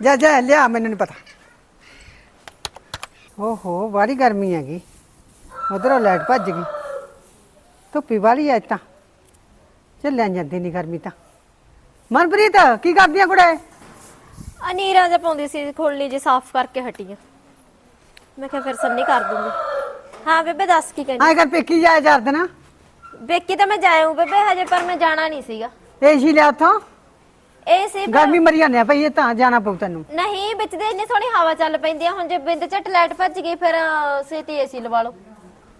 ਜਾ ਜਾ ਲਿਆ ਮੈਨੂੰ ਨਹੀਂ ਪਤਾ। ਓਹੋ ਬਾੜੀ ਗਰਮੀ ਹੈਗੀ। ਉਧਰੋਂ ਲਾਈਟ ਭੱਜ ਗਈ। ਧੁੱਪੀ ਵਾਲੀ ਐ ਤਾਂ ਚੱਲਿਆ ਜਾਂਦੀ ਨਹੀਂ ਗਰਮੀ ਤਾਂ। ਮਨਪ੍ਰੀਤ ਕੀ ਕਰਦੀਆਂ ਕੁੜੇ? ਅਨੀਰਾ ਜਿਹਾ ਪਾਉਂਦੀ ਸੀ ਖੋਲਣੀ ਜੀ ਸਾਫ਼ ਕਰਕੇ ਹਟੀ ਆ। ਮੈਂ ਕਿਹਾ ਫਿਰ ਸੰਨੀ ਕਰ ਦੂੰਗੀ। ਹਾਂ ਬੇਬੇ ਦੱਸ ਕੀ ਕਹਿੰਦੀ? ਆਏ ਕਰ ਪੇਕੀ ਜਾਇਆ ਚਾਰ ਦਿਨ ਵੇਖੀ ਤਾਂ ਮੈਂ ਜਾਇਉ ਬੇਬੇ ਹਜੇ ਪਰ ਮੈਂ ਜਾਣਾ ਨਹੀਂ ਸੀਗਾ। ਏਸੀ ਲਿਆ ਉਥੋਂ? ਇਹ ਸੀ ਪਰ- ਗਰਮੀ ਮਰੀ ਜਾਂਦੇ ਆ ਭਈ ਇਹ ਤਾਂ ਜਾਣਾ ਪਊ ਤੈਨੂੰ। ਨਹੀਂ ਵਿੱਚ ਦੇ ਇੰਨੀ ਸੋਹਣੀ ਹਵਾ ਚੱਲ ਪੈਂਦੀ ਆ। ਹੁਣ ਜੇ ਬਿੰਦ ਝਟ ਲਾਈਟ ਭੱਜ ਗਈ ਫਿਰ ਅਹ, ਛੇਤੀ ਏਸੀ ਲਵਾ ਲਓ।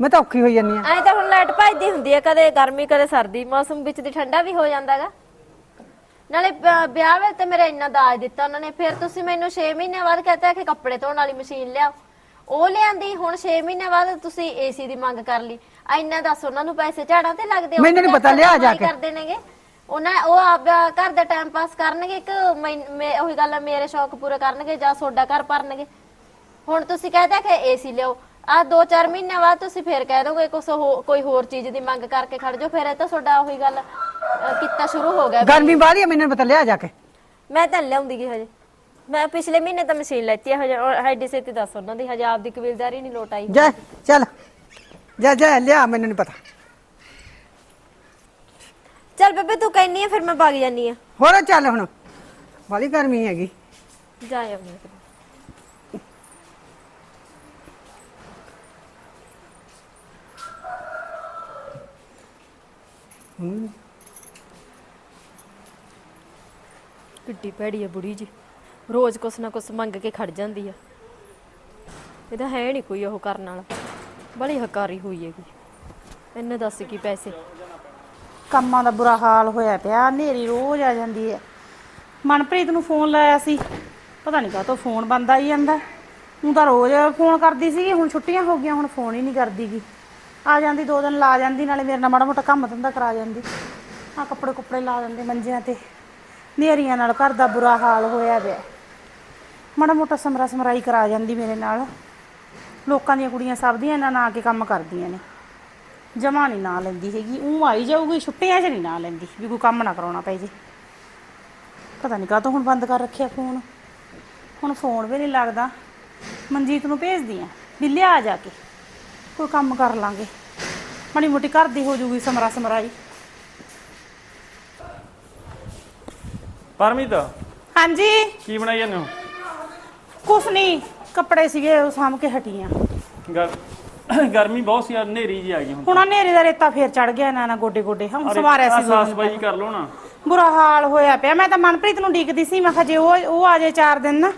ਮੈਂ ਤਾਂ ਔਖੀ ਹੋਈ ਜਾਂਦੀ ਆ। ਐਂ ਤਾਂ ਹੁਣ ਲਾਈਟ ਭੱਜਦੀ ਹੁੰਦੀ ਆ ਕਦੇ ਗਰਮੀ ਕਦੇ ਸਰਦੀ। ਮੌਸਮ ਵਿੱਚ ਦੀ ਠੰਡਾ ਵੀ ਹੋ ਜਾਂਦਾਗਾ। ਨਾਲੇ ਬ- ਵਿਆਹ ਵੇਲੇ ਤੇ ਮੇਰਾ ਇੰਨਾ ਦਾਜ ਦਿੱਤਾ ਉਹਨਾਂ ਨੇ। ਫਿਰ ਤੁਸੀਂ ਮੈਨੂੰ 6 ਮਹੀਨਿਆਂ ਬਾਅਦ ਕਹਤਾ ਕਿ ਕੱਪੜੇ ਧੋਣ ਵਾਲੀ ਮਸ਼ੀਨ ਲਿਆਓ। ਉਹ ਲਿਆਂਦੀ ਹੁਣ 6 ਮਹੀਨਿਆਂ ਬਾਅਦ ਤੁਸੀਂ ਏਸੀ ਦੀ ਮੰਗ ਕਰ ਲਈ। ਇੰਨਾ ਦੱਸ ਉਹਨਾਂ ਨੂੰ ਪੈਸੇ ਝਾੜਾਂ ਤੇ ਲੱਗਦੇ ਆ, ਮੈਨੂੰ ਨੀ ਪਤਾ, ਲਿਆ ਜਾ ਕਮਾਈ ਕੇ। ਕਰਦੇ ਨੇਗੇ। ਉਹਨਾਂ ਉਹ ਆਪਦਾ ਘਰ ਦਾ ਟਾਈਮ ਪਾਸ ਕਰਨਗੇ ਇੱਕ ਮੈਨ- ਮੈਂ ਉਹੀ ਗੱਲ ਆ ਮੇਰੇ ਸ਼ੌਕ ਪੂਰੇ ਕਰਨਗੇ ਜਾਂ ਸੋਡਾ ਘਰ ਭਰਨਗੇ। ਹੁਣ ਤੁਸੀਂ ਕਹਦੇ ਕਿ ਏਸੀ ਲਿਓ ਆ 2-4 ਮਹੀਨਿਆਂ ਬਾਅਦ ਤੁਸੀਂ ਫੇਰ ਕਹਿ ਦੋਗੇ ਕੁਛ ਹੋ- ਕੋਈ ਹੋਰ ਚੀਜ਼ ਦੀ ਮੰਗ ਕਰਕੇ ਖੜ ਜਾਓ ਫਿਰ ਇਹ ਤਾਂ ਤੁਹਾਡਾ ਉਹੀ ਗੱਲ ਅਹ, ਕੀਤਾ ਸ਼ੁਰੂ ਹੋ ਗਿਆ ਗਰਮੀ ਬਾਹਲੀ ਆ ਮੈਨੂੰ ਪਤਾ ਲਿਆ ਜਾ ਕੇ। ਮੈਂ ਤਾਂ ਲਿਆਉਂਦੀ ਗੀ ਹਜੇ। ਮੈਂ ਪਿਛਲੇ ਮਹੀਨੇ ਤਾਂ ਮਸ਼ੀਨ ਲੈਤੀ ਹੈ ਹਜੇ ਹੈਡੀ ਸੇਤੀ ਦੱਸ ਉਹਨਾਂ ਦੀ ਹਜੇ ਆਪਦੀ ਕਬੀਲਦਾਰੀ ਨਹੀਂ ਲੋਟ ਆਈ। ਜਾ ਚੱਲ। ਜਾ ਜਾ ਲਿਆ ਮੈਨੂੰ ਨਹੀਂ ਪਤਾ। ਚੱਲ ਬੇਬੇ ਤੂੰ ਕਹਿੰਨੀ ਆ ਫਿਰ ਮੈਂ ਭੱਗ ਜਾਨੀ ਆ। ਹੋਰ ਚੱਲ ਹੁਣ ਬਾਹਲੀ ਗਰਮੀ ਹੈਗੀ। ਜਾ ਆਉਂਦੀ ਆ। ਕਿੱਡੀ ਭੈੜੀ ਆ ਬੁੜੀ ਜੀ। ਰੋਜ਼ ਕੁਛ ਨਾ ਕੁਛ ਮੰਗ ਕੇ ਖੜ ਜਾਂਦੀ ਆ। ਇਹਦਾ ਹੈ ਨਹੀਂ ਕੋਈ ਉਹ ਕਰਨ ਵਾਲਾ। ਬੜੀ ਹਕਾਰੀ ਹੋਈ ਹੈਗੀ। ਇਹਨੇ ਦੱਸ ਕੀ ਪੈਸੇ। ਕੰਮਾਂ ਦਾ ਬੁਰਾ ਹਾਲ ਹੋਇਆ ਪਿਆ, ਹਨੇਰੀ ਰੋਜ਼ ਆ ਜਾਂਦੀ ਹੈ। ਮਨਪ੍ਰੀਤ ਨੂੰ ਫੋਨ ਲਾਇਆ ਸੀ, ਪਤਾ ਨਹੀਂ ਕਾਹਤੋਂ ਫੋਨ ਬੰਦ ਆਈ ਜਾਂਦਾ। ਹੁਣ ਤਾਂ ਰੋਜ਼ ਫੋਨ ਕਰਦੀ ਸੀਗੀ, ਹੁਣ ਛੁੱਟੀਆਂ ਹੋ ਗਈਆਂ, ਹੁਣ ਫੋਨ ਹੀ ਨਹੀਂ ਕਰਦੀਗੀ। ਆ ਜਾਂਦੀ, ਦੋ ਦਿਨ ਲਾ ਜਾਂਦੀ, ਨਾਲੇ ਮੇਰੇ ਨਾਲ ਮਾੜਾ ਮੋਟਾ ਕੰਮ ਧੰਦਾ ਕਰਾ ਜਾਂਦੀ। ਆ ਕੱਪੜੇ ਕੁੱਪੜੇ ਲਾ ਦਿੰਦੇ ਮੰਜਿਆਂ ਤੇ। ਹਨੇਰੀਆਂ ਨਾਲ ਘਰ ਦਾ ਬੁਰਾ ਹਾਲ ਹੋਇਆ ਪਿਆ। ਮਾੜਾ ਮੋਟਾ ਸਮਰਾ ਸਮਰਾਈ ਕਰਾ ਜਾਂਦੀ ਮੇਰੇ ਨਾਲ। ਲੋਕਾਂ ਦੀਆਂ ਕੁੜੀਆਂ ਸਭ ਦੀਆਂ ਇਹਨਾਂ ਨਾਲ ਆ ਕੇ ਕੰਮ ਕਰਦੀਆਂ ਨੇ। ਜਮਾ ਨਹੀਂ ਨਾ ਲੈਂਦੀ ਹੈਗੀ। ਉਹ ਆਈ ਜਾਊਗੀ ਛੁੱਟੀਆਂ 'ਚ ਨਹੀਂ ਨਾ ਲੈਂਦੀ ਵੀ ਕੋਈ ਕੰਮ ਨਾ ਕਰਾਉਣਾ ਪਏ ਜੇ। ਪਤਾ ਨਹੀਂ ਕਾਹਤੋਂ ਹੁਣ ਬੰਦ ਕਰ ਰੱਖਿਆ ਫੋਨ। ਹੁਣ ਫੋਨ ਵੀ ਨਹੀਂ ਲੱਗਦਾ। ਮਨਜੀਤ ਨੂੰ ਭੇਜਦੀ ਆ ਵੀ ਲਿਆ ਜਾ ਕੇ ਕੋਈ ਕੰਮ ਕਰ ਲਾਂਗੇ। ਮਾੜੀ ਮੋਟੀ ਘਰ ਦੀ ਹੋ ਜੂਗੀ ਸਮਰਾ ਸਮਰਾਈ। ਪਰਮੀਤ ਹਾਂਜੀ। ਕੀ ਬਣਾਈ ਜਾਂਦੇ ਹੋ? ਕੁਛ ਨਹੀਂ ਕੱਪੜੇ ਸੀਗੇ ਉਹ ਸਾਂਭ ਕੇ ਹਟੀਆਂ ਗਰ- ਗਰਮੀ ਬਹੁਤ ਸੀ ਹਨੇਰੀ ਜੀ ਆ ਗਈ ਹੁਣ ਹੁਣ ਹਨੇਰੇ ਦਾ ਰੇਤਾ ਫੇਰ ਚੜ ਗਿਆ ਨਾ ਨਾ ਗੋਡੇ ਗੋਡੇ। ਹੁਣ ਸਵਾਰਿਆ ਸੀ ਸਾਸ ਬਾਈ ਕਰ ਲਓ ਨਾ। ਬੁਰਾ ਹਾਲ ਹੋਇਆ ਪਿਆ। ਮੈਂ ਤਾਂ ਮਨਪ੍ਰੀਤ ਨੂੰ ਡੀਕਦੀ ਸੀ ਮੈਂ ਕਿਹਾ ਜੇ ਉਹ ਉਹ ਆ ਜਾਏ ਚਾਰ ਦਿਨ ਨਾ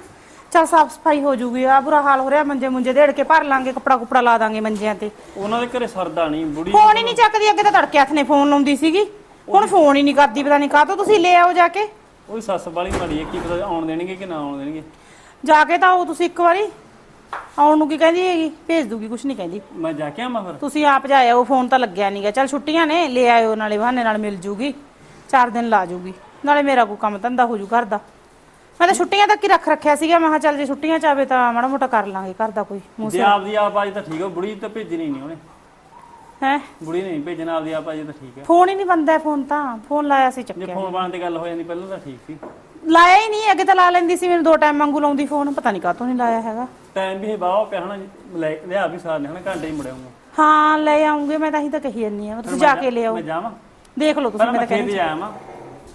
ਚਲ ਸਾਫ਼ ਸਫ਼ਾਈ ਹੋ ਜੂਗੀ। ਆ ਬੁਰਾ ਹਾਲ ਹੋ ਰਿਹਾ ਮੰਜੇ ਮੁੰਜੇ ਦੇੜ ਕੇ ਭਰ ਲਾਂਗੇ ਕੱਪੜਾ ਕੁਪੜਾ ਲਾ ਦਾਂਗੇ ਮੰਜਿਆਂ ਤੇ। ਉਹਨਾਂ ਦੇ ਘਰੇ ਸਰਦਾ ਨਹੀਂ ਬੁੜੀ ਫੋਨ ਹੀ ਨਹੀਂ ਚੱਕਦੀ ਅੱਗੇ ਤਾਂ ਤੜਕੇ ਹੱਥ ਨੇ ਫੋਨ ਲਾਉਂਦੀ ਸੀਗੀ। ਹੁਣ ਫੋਨ ਹੀ ਨਹੀਂ ਕਰਦੀ ਪਤਾ ਨਹੀਂ ਕਾਹਤੋਂ। ਤੁਸੀਂ ਲੈ ਆਓ ਜਾ ਕੇ। ਉਹਦੀ ਸੱਸ ਵਾਲੀ ਮਾੜੀ ਹੈ ਕੀ ਪਤਾ ਆਉਣ ਦੇਣਗੇ ਕਿ ਨਾ ਆਉਣ ਦੇਣਗੇ। ਜਾ ਕੇ ਤਾਂ ਉਹ ਤੁਸੀਂ ਇੱਕ ਵਾਰੀ। ਆਉਣ ਨੂੰ ਕੀ ਕਹਿੰਦੀ ਹੈਗੀ? ਭੇਜ ਦੂਗੀ ਕੁਛ ਨਹੀਂ ਕਹਿੰਦੀ। ਮੈਂ ਜਾ ਕੇ ਆਵਾਂ ਫਿਰ। ਤੁਸੀਂ ਆਪ ਜਾਇਆ ਉਹ ਫੋਨ ਤਾਂ ਲੱਗਿਆ ਨਹੀਂਗਾ ਚਲ ਛੁੱਟੀਆਂ ਨੇ ਲੈ ਆਇਓ ਨਾਲੇ ਬਹਾਨੇ ਨਾਲ ਮਿਲ ਜੂਗੀ। ਚਾਰ ਦਿਨ ਲਾ ਜੂਗੀ। ਨਾਲੇ ਮੇਰਾ ਕੋਈ ਕੰਮ ਧੰਦਾ ਹੋ ਜੂ ਘਰ ਦਾ। ਮੈਂ ਤਾਂ ਛੁੱਟੀਆਂ ਤੱਕ ਹੀ ਰੱਖ ਰੱਖਿਆ ਸੀਗਾ। ਮੈਂ ਕਿਹਾ ਚੱਲ ਜੇ ਛੁੱਟੀਆਂ ਚ ਆਵੇ ਤਾਂ ਮਾੜਾ ਮੋਟਾ ਕਰ ਲਾਂਗੇ ਘਰ ਦਾ ਕੋਈ। ਮੂੰਹ ਜੇ ਆਪਦੀ ਆਪ ਆਜ ਤਾਂ ਠੀਕ ਹੋ ਬੁੜੀ ਤਾਂ ਭੇਜਣੀ ਨਹੀਂ ਉਹਨੇ। ਹੈ? ਬੁੜੀ ਨਹੀਂ ਭੇਜਣਾ ਆਪਦੀ ਆਪ ਆਜ ਤਾਂ ਠੀਕ ਹੈ ਫੋਨ ਹੀ ਨਹੀਂ ਬੰਦਾ ਫੋਨ ਤਾਂ। ਫੋਨ ਲਾਇਆ ਸੀ ਜੇ ਚੱਕਿਆ ਫੋਨ ਬਾਣ ਤੇ ਗੱਲ ਹੋ ਜਾਂਦੀ ਪਹਿਲਾਂ ਤਾਂ ਠੀਕ ਸੀ। ਲਾਇਆ ਹੀ ਨਹੀਂ ਅੱਗੇ ਤਾਂ ਲਾ ਲੈਂਦੀ ਸੀ ਮੈਨੂੰ ਦੋ ਟਾਈਮ ਵਾਂਗੂ ਲਾਉਂਦੀ ਫੋਨ। ਪਤਾ ਨਹੀਂ ਕਾਹਤੋਂ ਨਹੀਂ ਲਾਇਆ ਹੈਗਾ। ਟਾਈਮ ਵੀ ਬਾਹਰ ਪਿਆ ਹਨਾ ਲੈ ਲਿਆ ਵੀ ਸਾਰ ਨੇ ਹਨਾ ਘੰਟੇ ਹੀ ਮੁੜਿਆਉਂਗਾ ਹਾਂ ਲੈ ਆਉਂਗੇ ਮੈਂ ਤਾਂ ਹੀ ਤਾਂ ਕਹੀ ਜਾਂਦੀ ਆ ਤੁਸੀਂ ਜਾ ਕੇ ਲੈ ਆਓ ਮੈਂ ਜਾਵਾਂ। ਦੇਖ ਲਓ ਤੁਸੀਂ ਮੈਂ ਮੈਂ ਤਾਂ ਕਹਿੰਦੀ ਜਾਇਆ ਵਾਂ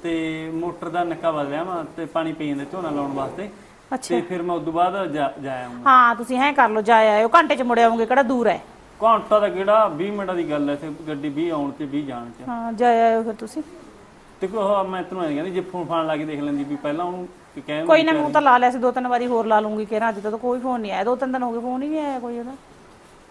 ਤੇ ਮੋਟਰ ਦਾ ਨੱਕਾ ਬਦਲ ਲਿਆ ਵਾਂ ਤੇ ਪਾਣੀ ਪੀਣ ਦੇ ਝੋਨਾ ਲਾਉਣ ਵਾਸਤੇ। ਅੱਛਾ। ਤੇ ਫਿਰ ਮੈਂ ਉਦੋਂ ਬਾਅਦ ਜਾ ਜਾ ਆਉਂਗਾ ਹਾਂ ਤੁਸੀਂ ਐਂ ਕਰ ਲਓ ਜਾ ਆਇਓ। ਘੰਟੇ ਚ ਮੁੜ ਆਉਂਗੇ ਕਿਹੜਾ ਦੂਰ ਹੈ? ਘੰਟਾ ਦਾ ਕਿਹੜਾ 20 ਮਿੰਟਾਂ ਦੀ ਗੱਲ ਐ ਇੱਥੇ ਗੱਡੀ 20 ਆਉਣ ਤੇ 20 ਜਾਣ ਚ। ਹਾਂ ਜਾ ਆਇਓ ਫਿਰ ਤੁਸੀਂ। ਤੇ ਕੋ ਮੈਂ ਤੈਨੂੰ ਐਂ ਕਹਿੰਦੀ ਜੇ ਫੋਨ ਫਾਨ ਲਾ ਕੇ ਦੇਖ ਲੈਂਦੀ ਵੀ ਪਹਿਲਾਂ ਉਹਨੂੰ ਕਿ ਕੋਈ ਨਾ ਮੂੰਹ ਤਾਂ ਲਾ ਲਿਆ ਸੀ ਦੋ ਤਿੰਨ ਵਾਰੀ ਹੋਰ ਲਾ ਲੂੰਗੀ ਕਿਹੜਾ ਅੱਜ ਤੱਕ ਕੋਈ ਫੋਨ ਨਹੀਂ ਆਇਆ। ਦੋ ਤਿੰਨ ਦਿਨ ਹੋ ਗਏ ਫੋਨ ਹੀ ਨਹੀਂ ਆਇਆ ਕੋਈ ਉਹਦਾ।